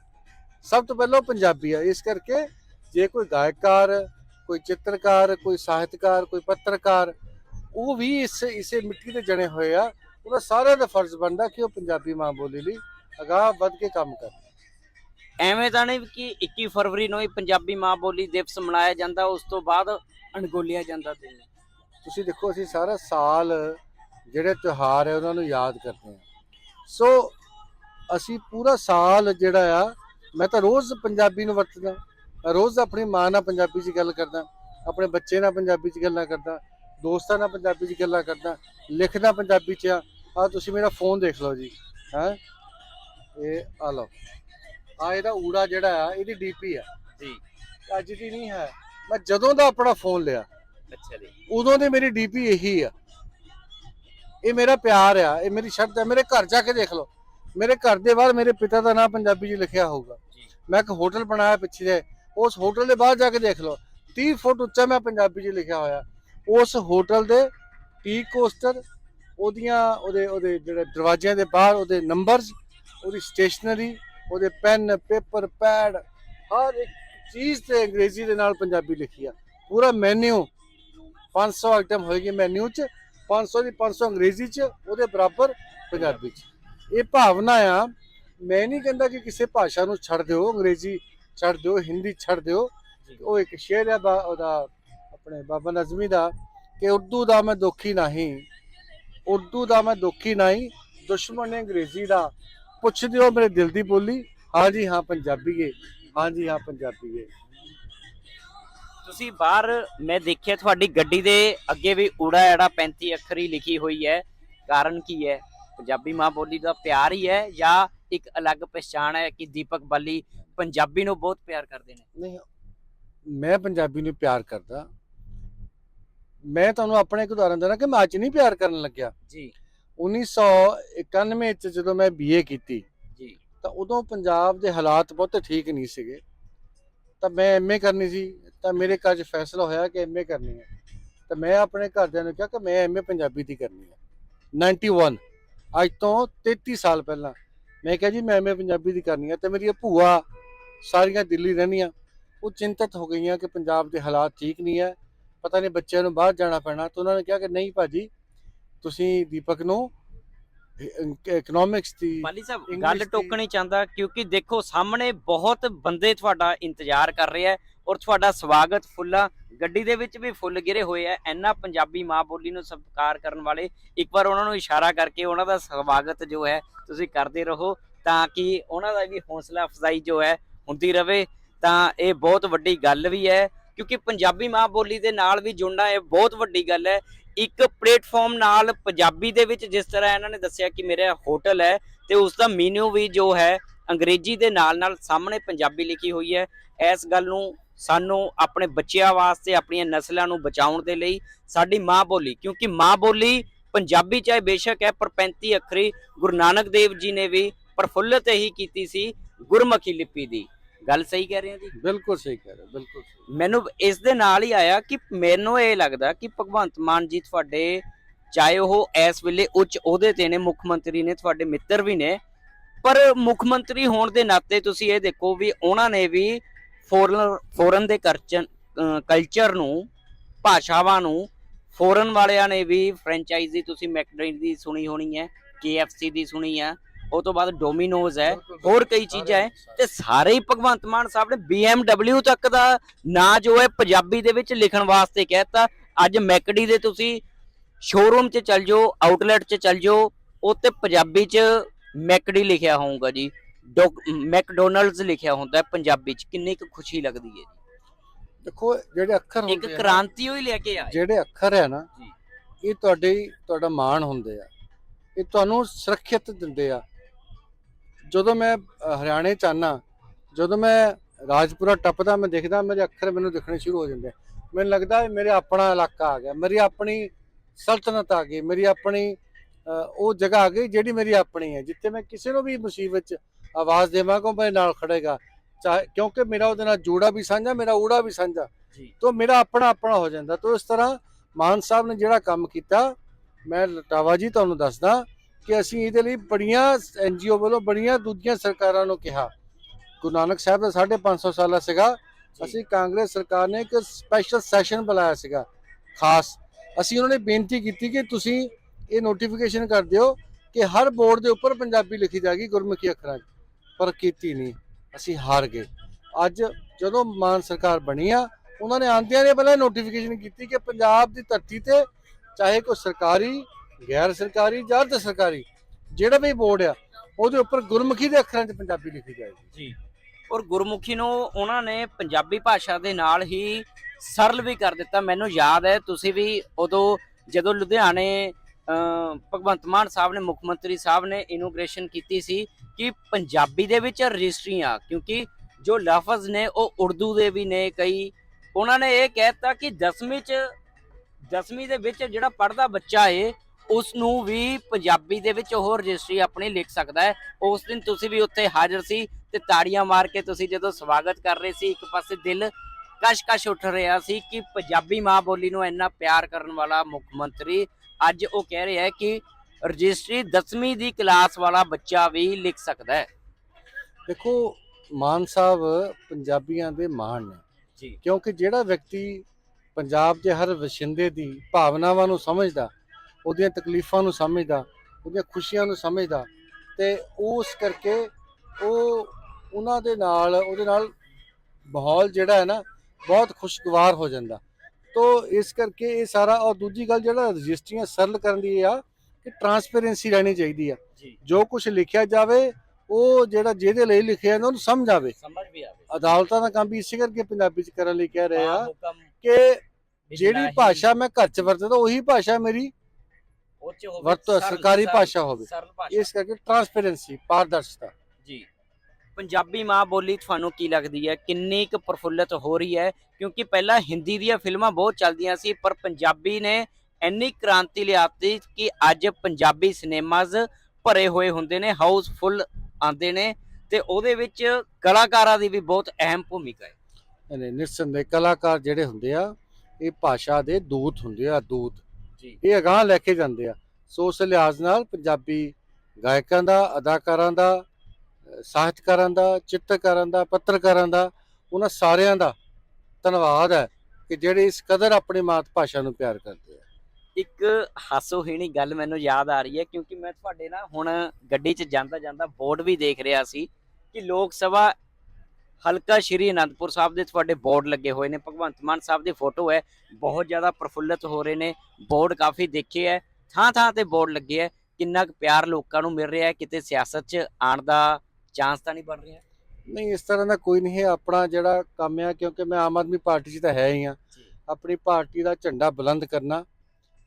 ਸਭ ਤੋਂ ਪਹਿਲਾਂ ਉਹ ਪੰਜਾਬੀ ਆ। ਇਸ ਕਰਕੇ ਜੇ ਕੋਈ ਗਾਇਕਕਾਰ ਕੋਈ ਚਿੱਤਰਕਾਰ ਕੋਈ ਸਾਹਿਤਕਾਰ ਕੋਈ ਪੱਤਰਕਾਰ ਉਹ ਵੀ ਇਸ ਇਸੇ ਮਿੱਟੀ ਦੇ ਜਣੇ ਹੋਏ ਆ ਉਹਨਾਂ ਸਾਰਿਆਂ ਦਾ ਫਰਜ਼ ਬਣਦਾ ਕਿ ਉਹ ਪੰਜਾਬੀ ਮਾਂ ਬੋਲੀ ਲਈ ਅਗਾਹ ਵੱਧ ਕੇ ਕੰਮ ਕਰਨ। ਐਵੇਂ ਤਾਂ ਨਹੀਂ ਕਿ 21 ਫਰਵਰੀ ਨੂੰ ਹੀ ਪੰਜਾਬੀ ਮਾਂ ਬੋਲੀ ਦਿਵਸ ਮਨਾਇਆ ਜਾਂਦਾ ਉਸ ਤੋਂ ਬਾਅਦ ਅਣਗੋਲਿਆ ਜਾਂਦਾ ਦਿਨ। ਤੁਸੀਂ ਦੇਖੋ ਅਸੀਂ ਸਾਰਾ ਸਾਲ ਜਿਹੜੇ ਤਿਉਹਾਰ ਹੈ ਉਹਨਾਂ ਨੂੰ ਯਾਦ ਕਰਦੇ ਹਾਂ। ਸੋ ਅਸੀਂ ਪੂਰਾ ਸਾਲ ਜਿਹੜਾ ਆ ਮੈਂ ਤਾਂ ਰੋਜ਼ ਪੰਜਾਬੀ ਨੂੰ ਵਰਤਦਾ। ਰੋਜ਼ ਆਪਣੀ ਮਾਂ ਨਾਲ ਪੰਜਾਬੀ 'ਚ ਗੱਲ ਕਰਦਾ ਆਪਣੇ ਬੱਚੇ ਨਾਲ ਪੰਜਾਬੀ 'ਚ ਗੱਲਾਂ ਕਰਦਾ ਦੋਸਤਾਂ ਨਾਲ ਪੰਜਾਬੀ 'ਚ ਗੱਲਾਂ ਕਰਦਾ ਲਿਖਦਾ ਪੰਜਾਬੀ 'ਚ ਆ। ਆ ਤੁਸੀਂ ਮੇਰਾ ਫੋਨ ਦੇਖ ਲਓ ਜੀ ਹੈ? ਇਹ ਆ ਲਓ। ਆ ਇਹਦਾ ਊੜਾ ਜਿਹੜਾ ਆ ਇਹਦੀ ਡੀਪੀ ਆ। ਜੀ। ਅੱਜ ਦੀ ਨਹੀਂ ਹੈ। ਮੈਂ ਜਦੋਂ ਦਾ ਆਪਣਾ ਫੋਨ ਲਿਆ ਅੱਛਾ ਜੀ। ਉਦੋਂ ਦੀ ਮੇਰੀ ਡੀਪੀ ਇਹੀ ਆ। ਇਹ ਮੇਰਾ ਪਿਆਰ ਆ ਇਹ ਮੇਰੀ ਸ਼ਰਤ ਹੈ ਮੇਰੇ ਘਰ ਜਾ ਕੇ ਦੇਖ ਲਓ। ਮੇਰੇ ਘਰ ਦੇ ਬਾਹਰ ਮੇਰੇ ਪਿਤਾ ਦਾ ਨਾਮ ਪੰਜਾਬੀ 'ਚ ਲਿਖਿਆ ਹੋਊਗਾ। ਮੈਂ ਇੱਕ ਹੋਟਲ ਬਣਾਇਆ ਪਿੱਛੇ ਜੇ ਉਸ ਹੋਟਲ ਦੇ ਬਾਹਰ ਜਾ ਕੇ ਦੇਖ ਲਓ। 30 ਫੁੱਟ ਉੱਚਾ ਮੈਂ ਪੰਜਾਬੀ 'ਚ ਲਿਖਿਆ ਹੋਇਆ। ਉਸ ਹੋਟਲ ਦੇ ਟੀ ਕੋਸਟਰ, ਉਹਦੀਆਂ ਉਹਦੇ ਉਹਦੇ ਜਿਹੜੇ ਦਰਵਾਜ਼ਿਆਂ ਦੇ ਬਾਹਰ ਉਹਦੇ ਨੰਬਰਸ ਉਹਦੀ ਸਟੇਸ਼ਨਰੀ ਉਹਦੇ ਪੈਨ ਪੇਪਰ ਪੈਡ ਹਰ ਇੱਕ ਚੀਜ਼ ਤੇ ਅੰਗਰੇਜ਼ੀ ਦੇ ਨਾਲ ਪੰਜਾਬੀ ਲਿਖੀ ਆ। ਪੂਰਾ ਮੈਨੂ 500 ਆਈਟਮ ਹੋਏਗੀ ਮੈਨੂ ਚ 500 ਦੀ 500 ਅੰਗਰੇਜ਼ੀ ਚ, ਉਹਦੇ ਬਰਾਬਰ ਪੰਜਾਬੀ ਚ। ਇਹ ਭਾਵਨਾ ਆ, ਮੈਂ ਨਹੀਂ ਕਹਿੰਦਾ ਕਿ ਕਿਸੇ ਭਾਸ਼ਾ ਨੂੰ ਛੱਡ ਦਿਓ, ਅੰਗਰੇਜ਼ੀ ਛੱਡ ਦਿਓ ਹਿੰਦੀ ਛੱਡ ਦਿਓ। ਉਹ ਇੱਕ ਸ਼ੇਰ ਹੈ ਉਹਦਾ ਆਪਣੇ ਬਾਬਾ ਨਜ਼ਮੀ ਦਾ ਕਿ ਉਰਦੂ ਦਾ ਮੈਂ ਦੁਖੀ ਨਹੀਂ। ਉਰਦੂ ਦਾ ਮੈਂ ਦੁਖੀ ਨਹੀਂ ਦੁਸ਼ਮਣ ਨੇ ਅੰਗਰੇਜ਼ੀ ਦਾ। ਪੁੱਛ ਦਿਓ ਮੇਰੇ ਦਿਲ ਦੀ ਬੋਲੀ। ਹਾਂਜੀ ਹਾਂ ਪੰਜਾਬੀ ਏ। ਹਾਂਜੀ ਹਾਂ ਪੰਜਾਬੀ ਏ। ਤੁਸੀਂ ਬਾਹਰ ਮੈਂ ਦੇਖਿਆ ਤੁਹਾਡੀ ਗੱਡੀ ਦੇ ਅੱਗੇ ਵੀ ਊੜਾ ਐੜਾ 35 ਅੱਖਰੀ ਲਿਖੀ ਹੋਈ ਹੈ। ਕਾਰਨ ਕੀ ਹੈ? ਪੰਜਾਬੀ ਮਾਂ ਬੋਲੀ ਦਾ ਪਿਆਰ ਹੀ ਹੈ ਜਾਂ ਇੱਕ ਅਲੱਗ ਪਛਾਣ ਹੈ ਕਿ ਦੀਪਕ ਬਾਲੀ ਪੰਜਾਬੀ ਨੂੰ ਬਹੁਤ ਪਿਆਰ ਕਰਦੇ ਨੇ। ਨਹੀਂ ਮੈਂ ਪੰਜਾਬੀ ਨੂੰ ਪਿਆਰ ਕਰਦਾ। ਮੈਂ ਤੁਹਾਨੂੰ ਆਪਣਾ ਇੱਕ ਉਦਾਹਰਨ ਦੇਣਾ ਕਿ ਮੈਂ ਅੱਜ ਨਹੀਂ ਪਿਆਰ ਕਰਨ ਲੱਗਿਆ। ਜੀ। 1991 ਚ ਜਦੋਂ ਮੈਂ ਬੀਏ ਕੀਤੀ ਜੀ। ਤਾਂ ਉਦੋਂ ਪੰਜਾਬ ਦੇ ਹਾਲਾਤ ਬਹੁਤ ਠੀਕ ਨਹੀਂ ਸੀਗੇ। ਤਾਂ ਮੈਂ ਐਮਏ ਕਰਨੀ ਸੀ। ਤਾਂ ਮੇਰੇ ਘਰ 'ਚ ਫੈਸਲਾ ਹੋਇਆ ਕਿ ਐਮਏ ਕਰਨੀ ਹੈ। ਤਾਂ ਮੈਂ ਆਪਣੇ ਘਰਦਿਆਂ ਨੂੰ ਕਿਹਾ ਕਿ ਮੈਂ ਐਮਏ ਪੰਜਾਬੀ ਦੀ ਕਰਨੀ ਹੈ। 91 ਅੱਜ ਤੋਂ 33 ਸਾਲ ਪਹਿਲਾਂ। ਮੈਂ ਕਿਹਾ ਜੀ ਮੈਂ ਐਮਏ ਪੰਜਾਬੀ ਦੀ ਕਰਨੀ ਹੈ। ਤੇ ਮੇਰੀਆਂ ਭੂਆ ਸਾਰੀਆਂ ਦਿੱਲੀ ਰਹਿੰਦੀਆਂ। ਉਹ ਚਿੰਤਤ ਹੋ ਗਈਆਂ ਕਿ ਪੰਜਾਬ ਦੇ ਹਾਲਾਤ ਠੀਕ ਨਹੀਂ ਹੈ। ਪਤਾ ਨਹੀਂ ਬੱਚਿਆਂ ਨੂੰ ਬਾਹਰ ਜਾਣਾ ਪੈਣਾ। ਤਾਂ ਉਹਨਾਂ ਨੇ ਕਿਹਾ ਕਿ ਨਹੀਂ ਭਾਜੀ ਤੁਸੀਂ ਦੀਪਕ ਨੂੰ ਇਕਨੋਮਿਕਸ ਦੀ ਬਾਲੀ ਸਾਹਿਬ ਗੱਲ ਟੋਕਣੀ ਚਾਹੁੰਦਾ ਕਿਉਂਕਿ ਦੇਖੋ ਸਾਹਮਣੇ ਬਹੁਤ ਬੰਦੇ ਤੁਹਾਡਾ ਇੰਤਜ਼ਾਰ ਕਰ ਰਹੇ ਹੈ ਔਰ ਤੁਹਾਡਾ ਸਵਾਗਤ ਫੁੱਲਾਂ ਗੱਡੀ ਦੇ ਵਿੱਚ ਵੀ ਫੁੱਲ ਗਿਰੇ ਹੋਏ ਹੈ। ਇੰਨਾ ਪੰਜਾਬੀ ਮਾਂ ਬੋਲੀ ਨੂੰ ਸਤਿਕਾਰ ਕਰਨ ਵਾਲੇ ਇੱਕ ਵਾਰ ਉਹਨਾਂ ਨੂੰ ਇਸ਼ਾਰਾ ਕਰਕੇ ਉਹਨਾਂ ਦਾ ਸਵਾਗਤ ਜੋ ਹੈ ਤੁਸੀਂ ਕਰਦੇ ਰਹੋ ਤਾਂ ਕਿ ਉਹਨਾਂ ਦਾ ਵੀ ਹੌਸਲਾ ਅਫਜ਼ਾਈ ਜੋ ਹੈ ਹੁੰਦੀ ਰਵੇ, ਤਾਂ ਇਹ ਬਹੁਤ ਵੱਡੀ ਗੱਲ ਵੀ ਹੈ, ਕਿਉਂਕਿ ਪੰਜਾਬੀ ਮਾਂ ਬੋਲੀ ਦੇ ਨਾਲ ਵੀ ਜੁੜਨਾ ਇਹ ਬਹੁਤ ਵੱਡੀ ਗੱਲ ਹੈ। ਇੱਕ ਪਲੇਟਫਾਰਮ ਨਾਲ ਪੰਜਾਬੀ ਦੇ ਵਿੱਚ ਜਿਸ ਤਰ੍ਹਾਂ ਇਹਨਾਂ ਨੇ ਦੱਸਿਆ ਕਿ ਮੇਰਾ ਹੋਟਲ ਹੈ, ਤੇ ਉਸ ਦਾ ਮੀਨੂ ਵੀ ਜੋ ਹੈ, ਅੰਗਰੇਜ਼ੀ ਦੇ ਨਾਲ ਨਾਲ ਸਾਹਮਣੇ ਪੰਜਾਬੀ ਲਿਖੀ ਹੋਈ ਹੈ। ਇਸ ਗੱਲ ਨੂੰ ਸਾਨੂੰ ਆਪਣੇ ਬੱਚਿਆਂ ਵਾਸਤੇ, ਆਪਣੀਆਂ ਨਸਲਾਂ ਨੂੰ ਬਚਾਉਣ ਦੇ ਲਈ ਸਾਡੀ ਮਾਂ ਬੋਲੀ, ਕਿਉਂਕਿ ਮਾਂ ਬੋਲੀ ਪੰਜਾਬੀ ਚਾਹੇ ਬੇਸ਼ੱਕ ਹੈ, ਪਰ 35 ਅੱਖਰੀ ਗੁਰੂ ਨਾਨਕ ਦੇਵ ਜੀ ਨੇ ਵੀ ਪ੍ਰਫੁੱਲਤ ਹੀ ਕੀਤੀ ਸੀ ਗੁਰਮੁਖੀ ਲਿਪੀ ਦੀ। ਗੱਲ ਸਹੀ ਕਹਿ ਰਹੇ ਹਾਂ ਜੀ? ਬਿਲਕੁਲ ਸਹੀ ਕਹਿ ਰਹੇ ਬਿਲਕੁਲ ਸਹੀ। ਮੈਨੂੰ ਇਸ ਦੇ ਨਾਲ ਹੀ ਆਇਆ ਕਿ ਮੈਨੂੰ ਇਹ ਲੱਗਦਾ ਕਿ ਭਗਵੰਤ ਮਾਨ ਜੀ ਤੁਹਾਡੇ ਚਾਹੇ ਉਹ ਇਸ ਵੇਲੇ ਉੱਚ ਅਹੁਦੇ ਤੇ ਨੇ ਮੁੱਖ ਮੰਤਰੀ ਨੇ ਤੁਹਾਡੇ ਮਿੱਤਰ ਵੀ ਨੇ ਪਰ ਮੁੱਖ ਮੰਤਰੀ ਹੋਣ ਦੇ ਨਾਤੇ ਤੁਸੀਂ ਇਹ ਦੇਖੋ ਵੀ ਉਹਨਾਂ ਨੇ ਵੀ ਫੋਰਨ ਫੋਰਨ ਦੇ ਕਲਚਰ ਨੂੰ ਭਾਸ਼ਾਵਾਂ ਨੂੰ ਫੋਰਨ ਵਾਲਿਆਂ ਨੇ ਵੀ ਫਰੈਂਚਾਈਜ਼ੀ ਤੁਸੀਂ ਮੈਕਡੋਨਲਡ ਦੀ ਸੁਣੀ ਹੋਣੀ ਹੈ KFC ਦੀ ਸੁਣੀ ਹੈ ਉਹ ਤੋਂ ਬਾਅਦ ਡੋਮਿਨੋਜ਼ ਹੈ ਹੋਰ ਕਈ ਚੀਜ਼ਾਂ ਹੈ ਤੇ ਸਾਰੇ ਹੀ ਭਗਵੰਤ ਮਾਨ ਸਾਹਿਬ ਨੇ BMW ਤੱਕ ਦਾ ਨਾਂ ਜੋ ਹੈ ਪੰਜਾਬੀ ਦੇ ਵਿੱਚ ਲਿਖਣ ਵਾਸਤੇ ਕਹਿਤਾ ਅੱਜ ਮੈਕਡੀ ਦੇ ਤੁਸੀਂ ਸ਼ੋਰੂਮ 'ਚ ਚੱਲ ਜਾਓ ਆਊਟਲੈਟ 'ਚ ਚੱਲ ਜਾਓ ਉੱਤੇ ਪੰਜਾਬੀ 'ਚ ਮੈਕਡੀ ਲਿਖਿਆ ਹੋਊਗਾ ਜੀ। ਮੈਕਡੋਨਲਡਸ ਲਿਖਿਆ ਹੁੰਦਾ ਪੰਜਾਬੀ 'ਚ ਕਿੰਨੀ ਕੁ ਖੁਸ਼ੀ ਲੱਗਦੀ ਹੈ ਜੀ। ਦੇਖੋ ਜਿਹੜੇ ਅੱਖਰ ਇੱਕ ਹੁੰਦੇ ਨਾ, ਕ੍ਰਾਂਤੀ ਹੋਈ ਲੈ ਕੇ ਆਏ। ਜਿਹੜੇ ਅੱਖਰ ਹੈ ਨਾ। ਇਹ ਤੁਹਾਡੇ ਤੁਹਾਡਾ ਮਾਣ ਹੁੰਦੇ ਆ। ਇਹ ਤੁਹਾਨੂੰ ਸੁਰੱਖਿਅਤ ਦਿੰਦੇ ਆ। ਜਦੋਂ ਮੈਂ ਹਰਿਆਣੇ ਚ ਆਨਾ ਜਦੋਂ ਮੈਂ ਰਾਜਪੁਰਾ ਟੱਪਦਾ ਮੈਂ ਦੇਖਦਾ ਮੇਰੇ ਅੱਖਰ ਮੈਨੂੰ ਦਿਖਣੇ ਸ਼ੁਰੂ ਹੋ ਜਾਂਦੇ। ਮੈਨੂੰ ਲੱਗਦਾ ਇਹ ਮੇਰੇ ਆਪਣਾ ਇਲਾਕਾ ਆ ਗਿਆ ਮੇਰੀ ਆਪਣੀ ਸਲਤਨਤ ਆ ਗਈ ਮੇਰੀ ਆਪਣੀ ਉਹ ਜਗ੍ਹਾ ਆ ਗਈ ਜਿਹੜੀ ਮੇਰੀ ਆਪਣੀ ਹੈ ਜਿੱਥੇ ਮੈਂ ਕਿਸੇ ਨੂੰ ਵੀ ਮੁਸੀਬਤ ਚ ਆਵਾਜ਼ ਦੇਵਾਂਗਾ ਮੇਰੇ ਨਾਲ ਖੜੇਗਾ। ਕਿਉਂਕਿ ਮੇਰਾ ਉਹਦੇ ਨਾਲ ਜੂੜਾ ਵੀ ਸਾਂਝਾ ਮੇਰਾ ਊੜਾ ਵੀ ਸਾਂਝਾ। ਤੋ ਮੇਰਾ ਆਪਣਾ ਆਪਣਾ ਹੋ ਜਾਂਦਾ। ਤੋ ਇਸ ਤਰ੍ਹਾਂ ਮਾਨ ਸਾਹਿਬ ਨੇ ਜਿਹੜਾ ਕੰਮ ਕੀਤਾ ਮੈਂ ਲਟਾਵਾ ਜੀ ਤੁਹਾਨੂੰ ਦੱਸਦਾ ਕਿ ਅਸੀਂ ਇਹਦੇ ਲਈ ਬੜੀਆਂ ਐਨਜੀਓ ਵੱਲੋਂ ਬੜੀਆਂ ਦੂਜੀਆਂ ਸਰਕਾਰਾਂ ਨੂੰ ਕਿਹਾ। ਗੁਰੂ ਨਾਨਕ ਸਾਹਿਬ ਦਾ 550 ਸਾਲਾ ਸੀਗਾ। ਅਸੀਂ ਕਾਂਗਰਸ ਸਰਕਾਰ ਨੇ ਇੱਕ ਸਪੈਸ਼ਲ ਸੈਸ਼ਨ ਬੁਲਾਇਆ ਸੀਗਾ। ਖਾਸ ਅਸੀਂ ਉਹਨਾਂ ਨੇ ਬੇਨਤੀ ਕੀਤੀ ਕਿ ਤੁਸੀਂ ਇਹ ਨੋਟੀਫਿਕੇਸ਼ਨ ਕਰ ਦਿਓ ਕਿ ਹਰ ਬੋਰਡ ਦੇ ਉੱਪਰ ਪੰਜਾਬੀ ਲਿਖੀ ਜਾਏਗੀ ਗੁਰਮੁਖੀ ਅੱਖਰਾਂ 'ਚ। ਪਰ ਕੀਤੀ ਨਹੀਂ। ਅਸੀਂ ਹਾਰ ਗਏ। ਅੱਜ ਜਦੋਂ ਮਾਨ ਸਰਕਾਰ ਬਣੀ ਆ ਉਹਨਾਂ ਨੇ ਆਂਦਿਆਂ ਨੇ ਪਹਿਲਾਂ ਨੋਟੀਫਿਕੇਸ਼ਨ ਕੀਤੀ ਕਿ ਪੰਜਾਬ ਦੀ ਧਰਤੀ ਤੇ ਚਾਹੇ ਕੋਈ ਸਰਕਾਰੀ ਗੈਰ ਸਰਕਾਰੀ ਜਾਂ ਅਰਧ ਸਰਕਾਰੀ, ਜਿਹੜਾ ਵੀ ਬੋਰਡ ਆ, ਉਹਦੇ ਉੱਪਰ ਗੁਰਮੁਖੀ ਦੇ ਅੱਖਰਾਂ 'ਚ ਪੰਜਾਬੀ ਲਿਖੀ ਜਾਏਗੀ। ਜੀ। ਔਰ ਗੁਰਮੁਖੀ ਨੂੰ ਉਹਨਾਂ ਨੇ ਪੰਜਾਬੀ ਭਾਸ਼ਾ ਦੇ ਨਾਲ ਹੀ ਸਰਲ ਵੀ ਕਰ ਦਿੱਤਾ। ਮੈਨੂੰ ਯਾਦ ਹੈ, ਤੁਸੀਂ ਵੀ ਉਦੋਂ ਜਦੋਂ ਲੁਧਿਆਣੇ ਭਗਵੰਤ ਮਾਨ ਸਾਹਿਬ ਨੇ, ਮੁੱਖ ਮੰਤਰੀ ਸਾਹਿਬ ਨੇ ਇਨੋਗ੍ਰੇਸ਼ਨ ਕੀਤੀ ਸੀ ਕਿ ਪੰਜਾਬੀ ਦੇ ਵਿੱਚ ਰਜਿਸਟਰੀਆਂ, ਕਿਉਂਕਿ ਜੋ ਲਫ਼ਜ਼ ਨੇ, ਉਹ ਉਰਦੂ ਦੇ ਵੀ ਨੇ ਕਈ। ਉਹਨਾਂ ਨੇ ਇਹ ਕਹਿਤਾ ਕਿ 10ਵੀਂ ਚ 10ਵੀਂ ਦੇ ਵਿੱਚ ਜਿਹੜਾ ਪੜਦਾ ਬੱਚਾ ਏ ਉਸ ਨੂੰ ਵੀ ਪੰਜਾਬੀ ਦੇ ਵਿੱਚ ਉਹ ਰਜਿਸਟਰੀ ਆਪਣੀ ਲਿਖ ਸਕਦਾ ਹੈ। ਉਸ ਦਿਨ ਤੁਸੀਂ ਵੀ ਉੱਥੇ ਹਾਜ਼ਰ ਸੀ ਤੇ ਤਾੜੀਆਂ ਮਾਰ ਕੇ ਤੁਸੀਂ ਜਦੋਂ ਸਵਾਗਤ ਕਰ ਰਹੇ ਸੀ ਇੱਕ ਪਾਸੇ ਦਿਲ ਕਸ਼-ਕਸ਼ ਉੱਠ ਰਿਹਾ ਸੀ ਕਿ ਪੰਜਾਬੀ ਮਾਂ ਬੋਲੀ ਨੂੰ ਇੰਨਾ ਪਿਆਰ ਕਰਨ ਵਾਲਾ ਮੁੱਖ ਮੰਤਰੀ ਅੱਜ ਉਹ ਕਹਿ ਰਿਹਾ ਹੈ ਕਿ ਰਜਿਸਟਰੀ 10ਵੀਂ ਦੀ ਕਲਾਸ ਵਾਲਾ ਬੱਚਾ ਵੀ ਲਿਖ ਸਕਦਾ ਹੈ। ਦੇਖੋ ਮਾਨ ਸਾਹਿਬ ਪੰਜਾਬੀਆਂ ਦੇ ਮਾਣ ਨੇ। ਜੀ। ਕਿਉਂਕਿ ਜਿਹੜਾ ਵਿਅਕਤੀ ਪੰਜਾਬ ਦੇ ਹਰ ਵਸਿੰਦੇ ਦੀ ਭਾਵਨਾਵਾਂ ਨੂੰ ਸਮਝਦਾ ਉਹਦੀਆਂ ਤਕਲੀਫਾਂ ਨੂੰ ਸਮਝਦਾ ਉਹਦੀਆਂ ਖੁਸ਼ੀਆਂ ਨੂੰ ਸਮਝਦਾ ਤੇ ਉਸ ਕਰਕੇ ਉਹ ਉਹਨਾਂ ਦੇ ਨਾਲ ਉਹਦੇ ਨਾਲ ਮਾਹੌਲ ਜਿਹੜਾ ਹੈ ਨਾ ਬਹੁਤ ਖੁਸ਼ਗਵਾਰ ਹੋ ਜਾਂਦਾ। ਤੋ ਇਸ ਕਰਕੇ ਇਹ ਸਾਰਾ ਔਰ ਦੂਜੀ ਗੱਲ ਜਿਹੜਾ ਰਜਿਸਟਰੀਆਂ ਸਰਲ ਕਰਨ ਦੀ ਆ ਕਿ ਟਰਾਂਸਪੇਰੈਂਸੀ ਰਹਿਣੀ ਚਾਹੀਦੀ ਆ। ਜੀ। ਕੁਝ ਲਿਖਿਆ ਜਾਵੇ ਉਹ ਜਿਹੜਾ ਜਿਹਦੇ ਲਈ ਲਿਖਿਆ ਜਾਂਦਾ ਉਹਨੂੰ ਸਮਝ ਆਵੇ। ਸਮਝ ਵੀ ਆਵੇ। ਅਦਾਲਤਾਂ ਦਾ ਕੰਮ ਵੀ ਇਸੇ ਕਰਕੇ ਪੰਜਾਬੀ ਚ ਕਰਨ ਲਈ ਕਹਿ ਰਹੇ ਆ ਕਿ ਜਿਹੜੀ ਭਾਸ਼ਾ ਮੈਂ ਘਰ ਚ ਵਰਤਦਾ ਉਹੀ ਭਾਸ਼ਾ ਮੇਰੀ ਉਹ 'ਚ ਹੋਵੇ ਵਰਤੋਂ ਸਰਲ- ਸਰਕਾਰੀ ਸਰਲ- ਭਾਸ਼ਾ ਹੋਵੇ। ਸਰਲ ਭਾਸ਼ਾ। ਇਸ ਕਰਕੇ ਟਰਾਂਸਪੇਰੈਂਸੀ ਪਾਰਦਰਸ਼ਤਾ। ਜੀ। ਪੰਜਾਬੀ ਮਾਂ ਬੋਲੀ ਤੁਹਾਨੂੰ ਕੀ ਲੱਗਦੀ ਹੈ? ਕਿੰਨੀ ਕੁ ਪ੍ਰਫੁੱਲਤ ਹੋ ਰਹੀ ਹੈ? ਕਿਉਂਕਿ ਪਹਿਲਾਂ ਹਿੰਦੀ ਦੀਆਂ ਫਿਲਮਾਂ ਬਹੁਤ ਚੱਲਦੀਆਂ ਸੀ ਪਰ ਪੰਜਾਬੀ ਨੇ ਇੰਨੀ ਕ੍ਰਾਂਤੀ ਲਿਆਤੀ ਕਿ ਅੱਜ ਪੰਜਾਬੀ ਸਿਨੇਮਾਜ਼ ਭਰੇ ਹੋਏ ਹੁੰਦੇ ਨੇ ਹਾਊਸਫੁੱਲ ਆਉਂਦੇ ਨੇ ਤੇ ਉਹਦੇ ਵਿੱਚ ਕਲਾਕਾਰਾਂ ਦੀ ਵੀ ਬਹੁਤ ਅਹਿਮ ਭੂਮਿਕਾ ਹੈ। ਨੇ ਨਿਰਸੰਦੇਹ ਕਲਾਕਾਰ ਜਿਹੜੇ ਹੁੰਦੇ ਆ ਇਹ ਭਾਸ਼ਾ ਦੇ ਦੂਤ ਹੁੰਦੇ ਆ ਦੂਤ। ਇਹ ਅਗਾਹ ਲੈ ਕੇ ਜਾਂਦੇ ਆ। ਸੋ ਉਸ ਲਿਹਾਜ਼ ਨਾਲ ਪੰਜਾਬੀ ਗਾਇਕਾਂ ਦਾ ਅਦਾਕਾਰਾਂ ਦਾ ਸਾਹਿਤਕਾਰਾਂ ਦਾ ਚਿੱਤਰਕਾਰਾਂ ਦਾ ਪੱਤਰਕਾਰਾਂ ਦਾ ਉਹਨਾਂ ਸਾਰਿਆਂ ਦਾ ਧੰਨਵਾਦ ਹੈ ਕਿ ਜਿਹੜੇ ਇਸ ਕਦਰ ਆਪਣੀ ਮਾਤ ਭਾਸ਼ਾ ਨੂੰ ਪਿਆਰ ਕਰਦੇ ਆ। ਇੱਕ ਹਾਸੋਹੀਣੀ ਗੱਲ ਮੈਨੂੰ ਯਾਦ ਆ ਰਹੀ ਹੈ ਕਿਉਂਕਿ ਮੈਂ ਤੁਹਾਡੇ ਨਾਲ ਹੁਣ ਗੱਡੀ 'ਚ ਜਾਂਦਾ ਜਾਂਦਾ ਬੋਰਡ ਵੀ ਦੇਖ ਰਿਹਾ ਸੀ ਕਿ ਲੋਕ ਸਭਾ ਹਲਕਾ ਸ਼੍ਰੀ ਅਨੰਦਪੁਰ ਸਾਹਿਬ ਦੇ ਤੁਹਾਡੇ ਬੋਰਡ ਲੱਗੇ ਹੋਏ ਨੇ। ਭਗਵੰਤ ਮਾਨ ਸਾਹਿਬ ਦੀ ਫੋਟੋ ਹੈ। ਬਹੁਤ ਜ਼ਿਆਦਾ ਪ੍ਰਫੁੱਲਤ ਹੋ ਰਹੇ ਨੇ। ਬੋਰਡ ਕਾਫੀ ਦੇਖੇ ਹੈ। ਥਾਂ ਥਾਂ ਤੇ ਬੋਰਡ ਲੱਗੇ ਹੈ। ਕਿੰਨਾ ਕੁ ਪਿਆਰ ਲੋਕਾਂ ਨੂੰ ਮਿਲ ਰਿਹਾ ਹੈ। ਕਿਤੇ ਸਿਆਸਤ 'ਚ ਆਉਣ ਦਾ ਚਾਂਸ ਤਾਂ ਨਹੀਂ ਬਣ ਰਿਹਾ? ਨਹੀਂ ਇਸ ਤਰ੍ਹਾਂ ਦਾ ਕੋਈ ਨਹੀਂ ਹੈ। ਆਪਣਾ ਜਿਹੜਾ ਕੰਮ ਆ ਕਿਉਂਕਿ ਮੈਂ ਆਮ ਆਦਮੀ ਪਾਰਟੀ 'ਚ ਤਾਂ ਹੈ ਹੀ ਆ ਆਪਣੀ ਪਾਰਟੀ ਦਾ ਝੰਡਾ ਬੁਲੰਦ ਕਰਨਾ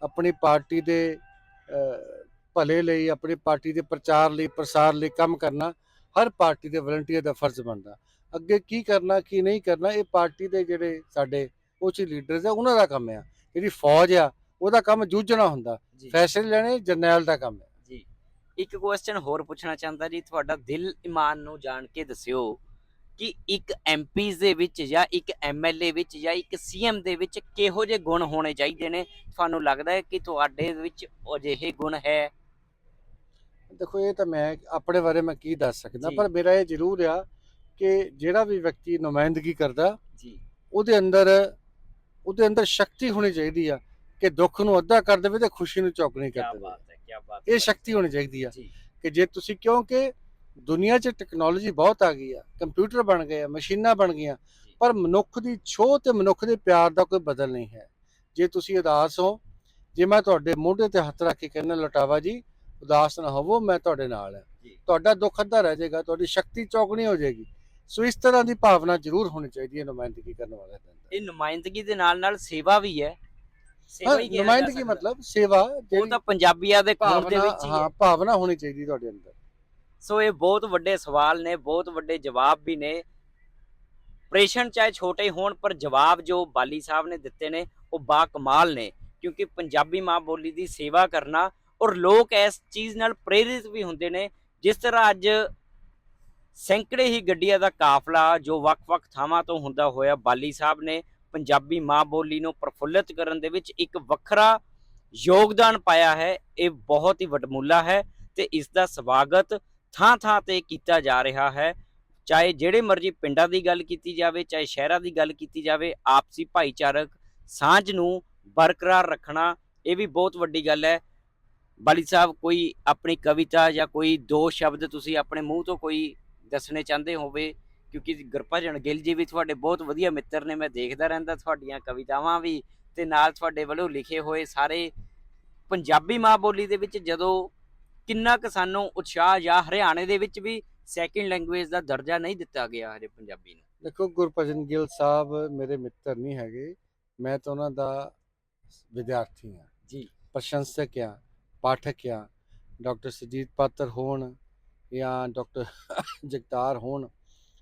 ਆਪਣੀ ਪਾਰਟੀ ਦੇ ਭਲੇ ਲਈ ਆਪਣੀ ਪਾਰਟੀ ਦੇ ਪ੍ਰਚਾਰ ਲਈ ਪ੍ਰਸਾਰ ਲਈ ਕੰਮ ਕਰਨਾ ਹਰ ਪਾਰਟੀ ਦੇ ਵਲੰਟੀਅਰ ਦਾ ਫਰਜ਼ ਬਣਦਾ। ਅੱਗੇ ਕੀ ਕਰਨਾ ਕੀ ਨਹੀਂ ਕਰਨਾ ਇਹ ਪਾਰਟੀ ਦੇ ਜਿਹੜੇ ਸਾਡੇ ਉੱਚ ਲੀਡਰਸ ਆ ਉਹਨਾਂ ਦਾ ਕੰਮ ਆ। ਜਿਹੜੀ ਫੌਜ ਆ ਉਹਦਾ ਕੰਮ ਜੂਝਣਾ ਹੁੰਦਾ। ਫੈਸਲੇ ਲੈਣੇ ਜਰਨੈਲ ਦਾ ਕੰਮ ਹੈ ਜੀ। ਇੱਕ ਕੁਐਸਚਨ ਹੋਰ ਪੁੱਛਣਾ ਚਾਹੁੰਦਾ ਜੀ ਤੁਹਾਡਾ ਦਿਲ ਇਮਾਨ ਨੂੰ ਜਾਣ ਕੇ ਦੱਸਿਓ ਕਿ ਇੱਕ ਐਮਪੀਜ਼ ਦੇ ਵਿੱਚ ਜਾਂ ਇੱਕ ਐਮਐਲਏ ਵਿੱਚ ਜਾਂ ਇੱਕ ਸੀਐਮ ਦੇ ਵਿੱਚ ਕਿਹੋ ਜਿਹੇ ਗੁਣ ਹੋਣੇ ਚਾਹੀਦੇ ਨੇ? ਤੁਹਾਨੂੰ ਲੱਗਦਾ ਹੈ ਕਿ ਤੁਹਾਡੇ ਵਿੱਚ ਅਜਿਹੇ ਗੁਣ ਹੈ? ਦੇਖੋ ਇਹ ਤਾਂ ਮੈਂ ਆਪਣੇ ਬਾਰੇ ਮੈਂ ਕੀ ਦੱਸ ਸਕਦਾ। ਪਰ ਮੇਰਾ ਇਹ ਜ਼ਰੂਰ ਆ ਕਿ ਜਿਹੜਾ ਵੀ ਵਿਅਕਤੀ ਨੁਮਾਇੰਦਗੀ ਕਰਦਾ ਜੀ। ਉਹਦੇ ਅੰਦਰ ਉਹਦੇ ਅੰਦਰ ਸ਼ਕਤੀ ਹੋਣੀ ਚਾਹੀਦੀ ਆ ਕਿ ਦੁੱਖ ਨੂੰ ਅੱਧਾ ਕਰ ਦੇਵੇ ਤੇ ਖੁਸ਼ੀ ਨੂੰ ਚੌਕਣੀ ਕਰ ਦੇਵੇ। ਬਾਤ ਹੈ ਕੀ ਬਾਤ ਇਹ ਸ਼ਕਤੀ ਹੋਣੀ ਚਾਹੀਦੀ ਆ ਕਿ ਜੇ ਤੁਸੀਂ ਕਿਉਂਕਿ ਦੁਨੀਆ 'ਚ ਟੈਕਨੋਲੋਜੀ ਬਹੁਤ ਆ ਗਈ ਆ ਕੰਪਿਊਟਰ ਬਣ ਗਏ ਆ ਮਸ਼ੀਨਾਂ ਬਣ ਗਈਆਂ ਪਰ ਮਨੁੱਖ ਦੀ ਛੋਹ ਤੇ ਮਨੁੱਖ ਦੇ ਪਿਆਰ ਦਾ ਕੋਈ ਬਦਲ ਨਹੀਂ ਹੈ। ਜੇ ਤੁਸੀਂ ਉਦਾਸ ਹੋ ਜੇ ਮੈਂ ਤੁਹਾਡੇ ਮੋਢੇ ਤੇ ਹੱਥ ਰੱਖ ਕੇ ਕਹਿੰਦਾ ਲਟਾਵਾ ਜੀ ਉਦਾਸ ਨਾ ਹੋਵੋ ਮੈਂ ਤੁਹਾਡੇ ਨਾਲ ਹਾਂ। ਤੁਹਾਡਾ ਦੁੱਖ ਅੱਧਾ ਰਹਿ ਜਾਏਗਾ ਤੁਹਾਡੀ ਸ਼ਕਤੀ ਚੌਗਣੀ ਹੋ ਜਾਏਗੀ। ਸੋ ਇਸ ਤਰ੍ਹਾਂ ਦੀ ਭਾਵਨਾ ਜ਼ਰੂਰ ਹੋਣੀ ਚਾਹੀਦੀ ਹੈ ਨੁਮਾਇੰਦਗੀ ਕਰਨ ਵਾਲੇ ਦੇ ਅੰਦਰ। ਇਹ ਨੁਮਾਇੰਦਗੀ ਦੇ ਨਾਲ ਨਾਲ ਸੇਵਾ ਵੀ ਹੈ। ਸੇਵਾ ਹਾਂ, ਹੀ ਕਿਹਾ ਜਾ ਨੁਮਾਇੰਦਗੀ। ਮਤਲਬ ਸੇਵਾ ਉਹ ਤਾਂ ਪੰਜਾਬੀਆਂ ਦੇ ਖੂਨ ਦੇ ਵਿੱਚ ਹੀ ਹੈ। ਹਾਂ ਭਾਵਨਾ ਹੋਣੀ ਚਾਹੀਦੀ ਤੁਹਾਡੇ ਅੰਦਰ। ਸੋ ਇਹ ਬਹੁਤ ਵੱਡੇ ਸਵਾਲ ਨੇ ਬਹੁਤ ਵੱਡੇ ਜਵਾਬ ਵੀ ਨੇ। ਪ੍ਰੇਸ਼ਨ ਚਾਹੇ ਛੋਟੇ ਹੋਣ ਪਰ ਜਵਾਬ ਜੋ ਬਾਲੀ ਸਾਹਿਬ ਨੇ ਦਿੱਤੇ ਨੇ ਉਹ ਬਾ ਕਮਾਲ ਨੇ। ਕਿਉਂਕਿ ਪੰਜਾਬੀ ਮਾਂ ਬੋਲੀ ਦੀ ਸੇਵਾ ਕਰਨਾ ਔਰ ਲੋਕ ਇਸ ਚੀਜ਼ ਨਾਲ ਪ੍ਰੇਰਿਤ ਵੀ ਹੁੰਦੇ ਨੇ। ਜਿਸ ਤਰ੍ਹਾਂ ਅੱਜ ਸੈਂਕੜੇ ਹੀ ਗੱਡੀਆਂ ਦਾ ਕਾਫਲਾ ਜੋ ਵੱਖ-ਵੱਖ ਥਾਵਾਂ ਤੋਂ ਹੁੰਦਾ ਹੋਇਆ ਬਾਲੀ ਸਾਹਿਬ ਨੇ ਪੰਜਾਬੀ ਮਾਂ ਬੋਲੀ ਨੂੰ ਪ੍ਰਫੁੱਲਿਤ ਕਰਨ ਦੇ ਵਿੱਚ ਇੱਕ ਵੱਖਰਾ ਯੋਗਦਾਨ ਪਾਇਆ ਹੈ, ਇਹ ਬਹੁਤ ਹੀ ਵਡਮੁੱਲਾ ਹੈ ਤੇ ਇਸ ਦਾ ਸਵਾਗਤ ਥਾਂ ਥਾਂ ਤੇ ਕੀਤਾ ਜਾ ਰਿਹਾ ਹੈ। ਚਾਹੇ ਜਿਹੜੇ ਮਰਜ਼ੀ ਪਿੰਡਾਂ ਦੀ ਗੱਲ ਕੀਤੀ ਜਾਵੇ, ਚਾਹੇ ਸ਼ਹਿਰਾਂ ਦੀ ਗੱਲ ਕੀਤੀ ਜਾਵੇ, ਆਪਸੀ ਭਾਈਚਾਰਕ ਸਾਂਝ ਨੂੰ ਬਰਕਰਾਰ ਰੱਖਣਾ, ਇਹ ਵੀ ਬਹੁਤ ਵੱਡੀ ਗੱਲ ਹੈ। ਬਾਲੀ ਸਾਹਿਬ, ਕੋਈ ਆਪਣੀ ਕਵਿਤਾ ਜਾਂ ਕੋਈ ਦੋ ਸ਼ਬਦ ਤੁਸੀਂ ਆਪਣੇ ਮੂੰਹ ਤੋਂ ਕੋਈ ਦੱਸਣੇ ਚਾਹੁੰਦੇ ਹੋਵੇ ਕਿਉਂਕਿ ਗੁਰਭਜਨ ਗਿੱਲ ਜੀ ਵੀ ਤੁਹਾਡੇ ਬਹੁਤ ਵਧੀਆ ਮਿੱਤਰ ਨੇ ਮੈਂ ਦੇਖਦਾ ਰਹਿੰਦਾ ਤੁਹਾਡੀਆਂ ਕਵਿਤਾਵਾਂ ਵੀ ਤੇ ਨਾਲ ਤੁਹਾਡੇ ਵੱਲੋਂ ਲਿਖੇ ਹੋਏ ਸਾਰੇ ਪੰਜਾਬੀ ਮਾਂ ਬੋਲੀ ਦੇ ਵਿੱਚ ਜਦੋਂ ਕਿੰਨਾ ਕੁ ਸਾਨੂੰ ਉਤਸ਼ਾਹ ਜਾਂ ਹਰਿਆਣੇ ਦੇ ਵਿੱਚ ਵੀ ਸੈਕਿੰਡ ਲੈਂਗੁਏਜ ਦਾ ਦਰਜਾ ਨਹੀਂ ਦਿੱਤਾ ਗਿਆ ਹਜੇ ਪੰਜਾਬੀ ਨੂੰ। ਦੇਖੋ ਗੁਰਭਜਨ ਗਿੱਲ ਸਾਹਿਬ ਮੇਰੇ ਮਿੱਤਰ ਨਹੀਂ ਹੈਗੇ ਮੈਂ ਤਾਂ ਉਹਨਾਂ ਦਾ ਵਿਦਿਆਰਥੀ ਹਾਂ। ਜੀ। ਪ੍ਰਸ਼ੰਸਕ ਆ ਪਾਠਕ ਆ ਡਾਕਟਰ ਸੁਜੀਤ ਪਾਤਰ ਹੋਣ ਜਾਂ ਡਾਕਟਰ ਜਗਤਾਰ ਹੋਣ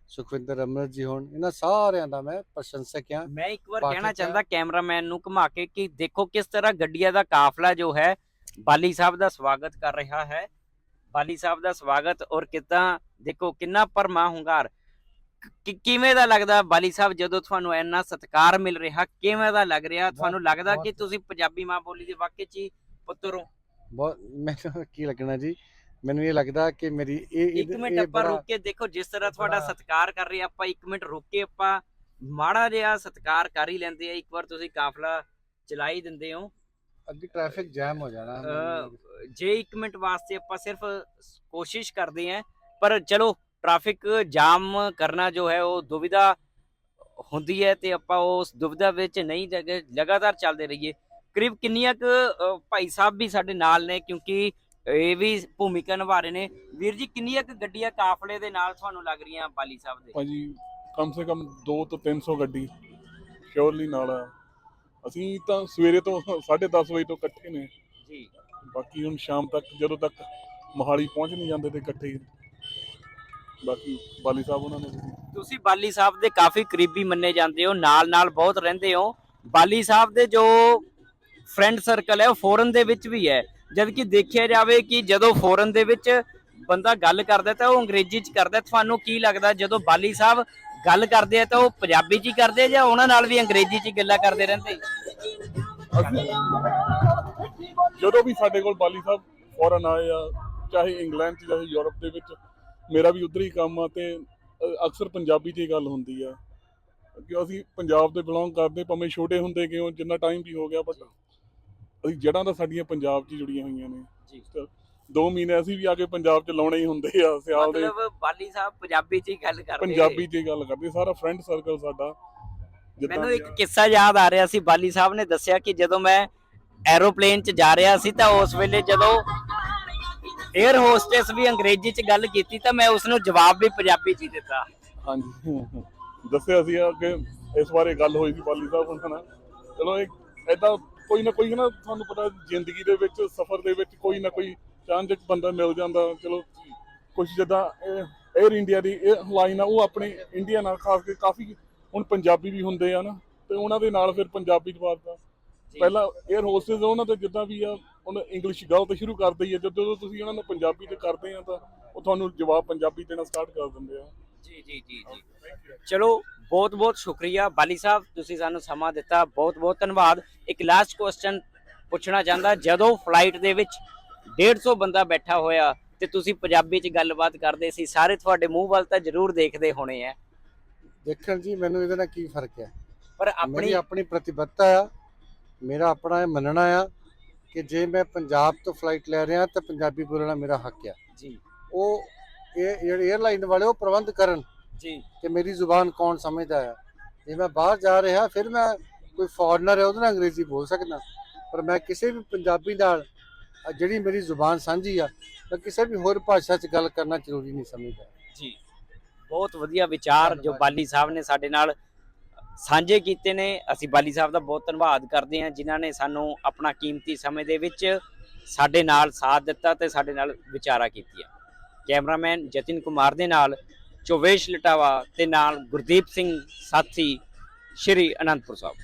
ਸੁਖਵਿੰਦਰ ਅਮਰਤ ਜੀ ਹੋਣ ਇਹਨਾਂ ਸਾਰਿਆਂ ਦਾ ਮੈਂ ਪ੍ਰਸ਼ੰਸਕ ਆ ਮੈਂ ਇੱਕ ਵਾਰ ਕਹਿਣਾ ਹੈ। ਚਾਹੁੰਦਾ ਕੈਮਰਾਮੈਨ ਨੂੰ ਘੁਮਾ ਕੇ ਕਿ ਦੇਖੋ ਕਿਸ ਤਰ੍ਹਾਂ ਗੱਡੀਆਂ ਦਾ ਕਾਫਲਾ ਜੋ ਹੈ ਬਾਲੀ ਸਾਹਿਬ ਦਾ ਸਵਾਗਤ ਕਰ ਰਿਹਾ ਹੈ। ਬਾਲੀ ਸਾਹਿਬ ਦਾ ਸਵਾਗਤ ਔਰ ਕਿਦਾਂ ਦੇਖੋ ਕਿੰਨਾ ਪਰਮਾ ਹੁੰਗਾਰ। ਕਿਵੇਂ ਦਾ ਲੱਗਦਾ ਬਾਲੀ ਸਾਹਿਬ ਜਦੋਂ ਤੁਹਾਨੂੰ ਇੰਨਾ ਸਤਿਕਾਰ ਮਿਲ ਰਿਹਾ ਕਿਵੇਂ ਦਾ ਲੱਗ ਰਿਹਾ? ਤੁਹਾਨੂੰ ਲੱਗਦਾ ਕਿ ਤੁਸੀਂ ਪੰਜਾਬੀ ਮਾਂ ਬੋਲੀ ਦੇ ਵਾਕਈ ਚ ਹੀ ਪੁੱਤਰ ਹੋ? ਬਹੁਤ ਮੈਨੂੰ ਕੀ ਲੱਗਣਾ ਜੀ ਮੈਨੂੰ ਇਹ ਲੱਗਦਾ ਕਿ ਮੇਰੀ ਇਹ ਇੱਕ ਮਿੰਟ ਆਪਾਂ ਰੁਕ ਕੇ ਦੇਖੋ ਜਿਸ ਤਰ੍ਹਾਂ ਤੁਹਾਡਾ ਸਤਿਕਾਰ ਕਰ ਰਹੇ ਆਪਾਂ ਇੱਕ ਮਿੰਟ ਰੁਕ ਕੇ ਆਪਾਂ ਮਾੜਾ ਜਿਹਾ ਸਤਿਕਾਰ ਕਰ ਹੀ ਲੈਂਦੇ ਆ। ਇੱਕ ਵਾਰ ਤੁਸੀਂ ਕਾਫਲਾ ਚਲਾ ਹੀ ਦਿੰਦੇ ਹੋ। ਅੱਗੇ ਟ੍ਰੈਫਿਕ ਜੈਮ ਹੋ ਜਾਣਾ। ਜੇ 1 ਮਿੰਟ ਵਾਸਤੇ ਆਪਾਂ ਸਿਰਫ ਕੋਸ਼ਿਸ਼ ਕਰਦੇ ਆਂ ਪਰ ਚਲੋ ਟ੍ਰੈਫਿਕ ਜਾਮ ਕਰਨਾ ਜੋ ਹੈ ਉਹ ਦੁਵਿਧਾ ਹੁੰਦੀ ਹੈ ਤੇ ਆਪਾਂ ਉਸ ਦੁਵਿਧਾ ਵਿੱਚ ਨਹੀਂ ਲਗੇ- ਲਗਾਤਾਰ ਚੱਲਦੇ ਰਹੀਏ। ਕਰੀਬ ਕਿੰਨੀਆਂ ਕੁ ਭਾਈ ਸਾਹਿਬ ਵੀ ਸਾਡੇ ਨਾਲ ਨੇ ਕਿਉਂਕਿ ਇਹ ਵੀ ਭੂਮਿਕਾ ਨਿਭਾ ਰਹੇ ਨੇ। ਵੀਰ ਜੀ ਕਿੰਨੀਆਂ ਕੁ ਗੱਡੀਆਂ ਕਾਫਲੇ ਦੇ ਨਾਲ ਤੁਹਾਨੂੰ ਲੱਗ ਰਹੀਆਂ ਬਾਲੀ ਸਾਹਿਬ ਦੇ? ਭਾਜੀ ਕਮ ਸੇ ਕਮ 2 ਤੋਂ 300 ਗੱਡੀ ਸ਼ੋਰਲੀ ਨਾਲ ਆ। ਅਸੀਂ ਤਾਂ ਸਵੇਰੇ ਤੋਂ 10:30 ਵਜੇ ਤੋਂ ਇਕੱਠੇ ਨੇ। ਜੀ। ਬਾਕੀ ਹੁਣ ਸ਼ਾਮ ਤੱਕ ਜਦੋਂ ਤੱਕ ਮੋਹਾਲੀ ਪਹੁੰਚ ਨਹੀਂ ਜਾਂਦੇ ਤੇ ਇਕੱਠੇ ਹੀ। ਬਾਕੀ ਬਾਲੀ ਸਾਹਿਬ ਉਹਨਾਂ ਨੇ ਤੁਸੀਂ ਬਾਲੀ ਸਾਹਿਬ ਦੇ ਕਾਫੀ ਕਰੀਬੀ ਮੰਨੇ ਜਾਂਦੇ ਹੋ ਨਾਲ ਨਾਲ ਬਹੁਤ ਰਹਿੰਦੇ ਹੋ। ਬਾਲੀ ਸਾਹਿਬ ਦੇ ਜੋ ਫਰੈਂਡ ਸਰਕਲ ਹੈ ਉਹ ਫੋਰਨ ਦੇ ਵਿੱਚ ਵੀ ਹੈ। ਜਦ ਕਿ ਦੇਖਿਆ ਜਾਵੇ ਕਿ ਜਦੋਂ ਫੋਰਨ ਦੇ ਵਿੱਚ ਬੰਦਾ ਗੱਲ ਕਰਦਾ ਤਾਂ ਉਹ ਅੰਗਰੇਜ਼ੀ ਚ ਕਰਦਾ, ਤੁਹਾਨੂੰ ਕੀ ਲੱਗਦਾ ਜਦੋਂ ਬਾਲੀ ਸਾਹਿਬ ਗੱਲ ਕਰਦੇ ਆ ਤਾਂ ਉਹ ਪੰਜਾਬੀ ਚ ਹੀ ਕਰਦੇ ਆ ਜਾਂ ਉਹਨਾਂ ਨਾਲ ਵੀ ਅੰਗਰੇਜ਼ੀ ਚ ਹੀ ਗੱਲਾਂ ਕਰਦੇ ਰਹਿੰਦੇ? ਜਦੋਂ ਵੀ ਸਾਡੇ ਕੋਲ ਬਾਲੀ ਸਾਹਿਬ ਫੋਰਨ ਆਏ ਆ, ਚਾਹੇ ਇੰਗਲੈਂਡ ਚ, ਚਾਹੇ ਯੂਰਪ ਦੇ ਵਿੱਚ, ਮੇਰਾ ਵੀ ਉਧਰ ਹੀ ਕੰਮ ਆ ਤੇ ਅਕਸਰ ਪੰਜਾਬੀ 'ਚ ਹੀ ਗੱਲ ਹੁੰਦੀ ਆ। ਕਿ ਅਸੀਂ ਪੰਜਾਬ ਦੇ ਬਿਲੋਂਗ ਕਰਦੇ, ਭਾਵੇਂ ਛੋਟੇ ਹੁੰਦੇ ਕਿਉਂ, ਜਿੰਨਾ ਟਾਈਮ ਵੀ ਹੋ ਗਿਆ ਬਟ ਅਸੀਂ ਜੜ੍ਹਾਂ ਤਾਂ ਸਾਡੀਆਂ ਪੰਜਾਬ 'ਚ ਹੀ ਜੁੜੀਆਂ ਹੋਈਆਂ ਨੇ। ਜੀ। ਦੋ ਮਹੀਨੇ ਅਸੀਂ ਵੀ ਆ ਕੇ ਪੰਜਾਬ 'ਚ ਲਾਉਣੇ ਹੀ ਹੁੰਦੇ ਆ ਸਿਆਲ ਦੇ। ਮਤਲਬ ਬਾਲੀ ਸਾਹਿਬ ਪੰਜਾਬੀ ਚ ਹੀ ਗੱਲ ਕਰਦੇ। ਪੰਜਾਬੀ 'ਚ ਹੀ ਗੱਲ ਕਰਦੇ ਸਾਰਾ ਫਰੈਂਡ ਸਰਕਲ ਸਾਡਾ। ਮੈਨੂੰ ਇੱਕ। ਕਿੱਸਾ ਯਾਦ ਆ ਰਿਹਾ ਸੀ ਬਾਲੀ ਸਾਹਿਬ ਨੇ ਦੱਸਿਆ ਕਿ ਜਦੋਂ ਮੈਂ ਐਰੋਪਲੇਨ 'ਚ ਜਾ ਰਿਹਾ ਸੀ ਤਾਂ ਉਸ ਵੇਲੇ ਜਦੋਂ 에ਅਰ ਹੋਸਟੈਸ ਵੀ ਅੰਗਰੇਜ਼ੀ 'ਚ ਗੱਲ ਕੀਤੀ ਤਾਂ ਮੈਂ ਉਸ ਨੂੰ ਜਵਾਬ ਵੀ ਪੰਜਾਬੀ 'ਚ ਹੀ ਦਿੱਤਾ। ਹਾਂਜੀ। ਦੱਸਿਆ ਸੀ ਕਿ ਇਸ ਬਾਰੇ ਗੱਲ ਹੋਈ ਸੀ ਪਾਲੀ ਸਾਹਿਬ ਉਹਨਾਂ ਨਾਲ ਚਲੋ ਇਹ ਏਦਾਂ ਕੋਈ ਨਾ ਕੋਈ ਨਾ ਤੁਹਾਨੂੰ ਪਤਾ ਜ਼ਿੰਦਗੀ ਦੇ ਵਿੱਚ ਸਫ਼ਰ ਦੇ ਵਿੱਚ ਕੋਈ ਨਾ ਕੋਈ ਚਾਂਜਕ ਬੰਦਾ ਮਿਲ ਜਾਂਦਾ। ਚਲੋ ਕੁਝ ਜਿੱਦਾਂ 에ਅਰ ਇੰਡੀਆ ਦੀ ਇਹ ਲਾਈਨ ਆ ਉਹ ਆਪਣੇ ਇੰਡੀਆ ਨਾਲ ਖਾਸ ਕੇ ਕਾਫੀ ਹੁਣ ਪੰਜਾਬੀ ਵੀ ਹੁੰਦੇ ਆ ਨਾ ਤੇ ਉਹਨਾਂ ਦੇ ਨਾਲ ਫਿਰ ਪੰਜਾਬੀ ਚ ਬਾਤ ਪਹਿਲਾਂ 에ਅਰ ਹੋਸਟਸ ਉਹਨਾਂ ਤੇ ਜਿੱਦਾਂ ਵੀ ਆ ਉਹਨਾਂ ਇੰਗਲਿਸ਼ ਗਲਤ ਸ਼ੁਰੂ ਕਰਦੇ ਹੀ ਆ ਜਦੋਂ ਤੁਸੀਂ ਉਹਨਾਂ ਨੂੰ ਪੰਜਾਬੀ ਤੇ ਕਰਦੇ ਆ ਤਾਂ ਉਹ ਤੁਹਾਨੂੰ ਜਵਾਬ ਪੰਜਾਬੀ ਦੇਣਾ ਸਟਾਰਟ ਕਰ ਦਿੰਦੇ ਆ। ਜੀ ਜੀ ਜੀ ਜੀ। ਚਲੋ ਬਹੁਤ ਬਹੁਤ ਸ਼ੁਕਰੀਆ। ਬਾਲੀ ਸਾਹਿਬ ਤੁਸੀਂ ਸਾਨੂੰ ਸਮਾਂ ਦਿੱਤਾ। ਬਹੁਤ ਬਹੁਤ ਧੰਨਵਾਦ। ਇੱਕ ਲਾਸਟ ਕੁਐਸਚਨ ਪੁੱਛਣਾ ਚਾਹੁੰਦਾ ਜਦੋਂ ਫਲਾਈਟ ਦੇ ਵਿੱਚ 150 ਬੰਦਾ ਬੈਠਾ ਹੋਇਆ ਤੇ ਤੁਸੀਂ ਪੰਜਾਬੀ 'ਚ ਗੱਲਬਾਤ ਕਰਦੇ ਸੀ ਸਾਰੇ ਤੁਹਾਡੇ ਮੂੰਹ ਵੱਲ ਤਾਂ ਜ਼ਰੂਰ ਦੇਖਦੇ ਹੋਣੇ ਆ। ਦੇਖਣ ਜੀ ਮੈਨੂੰ ਇਹਦੇ ਨਾਲ ਕੀ ਫ਼ਰਕ ਹੈ? ਪਰ ਆਪਣੀ ਆਪਣੀ ਪ੍ਰਤੀਬੱਧਤਾ ਆ ਮੇਰਾ ਆਪਣਾ ਇਹ ਮੰਨਣਾ ਆ ਕਿ ਜੇ ਮੈਂ ਪੰਜਾਬ ਤੋਂ ਫਲਾਈਟ ਲੈ ਰਿਹਾ ਤਾਂ ਪੰਜਾਬੀ ਬੋਲਣਾ ਮੇਰਾ ਹੱਕ ਆ। ਜੀ। ਉਹ ਇਹ ਜਿਹੜੇ 에ਅਰਲਾਈਨ ਵਾਲੇ ਉਹ ਪ੍ਰਬੰਧ ਕਰਨ ਜੀ। ਕਿ ਮੇਰੀ ਜ਼ੁਬਾਨ ਕੌਣ ਸਮਝਦਾ ਹੈ। ਜੇ ਮੈਂ ਬਾਹਰ ਜਾ ਰਿਹਾ ਫਿਰ ਮੈਂ ਕੋਈ ਫੋਰਨਰ ਹੈ ਉਹਦੇ ਨਾਲ ਅੰਗਰੇਜ਼ੀ ਬੋਲ ਸਕਦਾ। ਪਰ ਮੈਂ ਕਿਸੇ ਵੀ ਪੰਜਾਬੀ ਨਾਲ ਜਿਹੜੀ ਮੇਰੀ ਜ਼ੁਬਾਨ ਸਾਂਝੀ ਆ ਮੈਂ ਕਿਸੇ ਵੀ ਹੋਰ ਭਾਸ਼ਾ 'ਚ ਗੱਲ ਕਰਨਾ ਜ਼ਰੂਰੀ ਨਹੀਂ ਸਮਝਦਾ। ਜੀ। ਬਹੁਤ ਵਧੀਆ ਵਿਚਾਰ ਜੋ। ਬਾਲੀ ਸਾਹਿਬ ਨੇ ਸਾਡੇ ਨਾਲ ਸਾਂਝੇ ਕੀਤੇ ਨੇ। ਅਸੀਂ ਬਾਲੀ ਸਾਹਿਬ ਦਾ ਬਹੁਤ ਧੰਨਵਾਦ ਕਰਦੇ ਹਾਂ ਜਿਨ੍ਹਾਂ ਨੇ ਸਾਨੂੰ ਆਪਣਾ ਕੀਮਤੀ ਸਮੇਂ ਦੇ ਵਿੱਚ ਸਾਡੇ ਨਾਲ ਸਾਥ ਦਿੱਤਾ ਤੇ ਸਾਡੇ ਨਾਲ ਵਿਚਾਰਾ ਕੀਤੀਆਂ। ਕੈਮਰਾਮੈਨ ਜਤਿਨ ਕੁਮਾਰ ਦੇ ਨਾਲ, ਚੋਵੇਸ਼ ਲਟਾਵਾ ਤੇ ਨਾਲ ਗੁਰਦੀਪ ਸਿੰਘ ਸਾਥੀ, ਸ਼੍ਰੀ ਅਨੰਦਪੁਰ ਸਾਹਿਬ।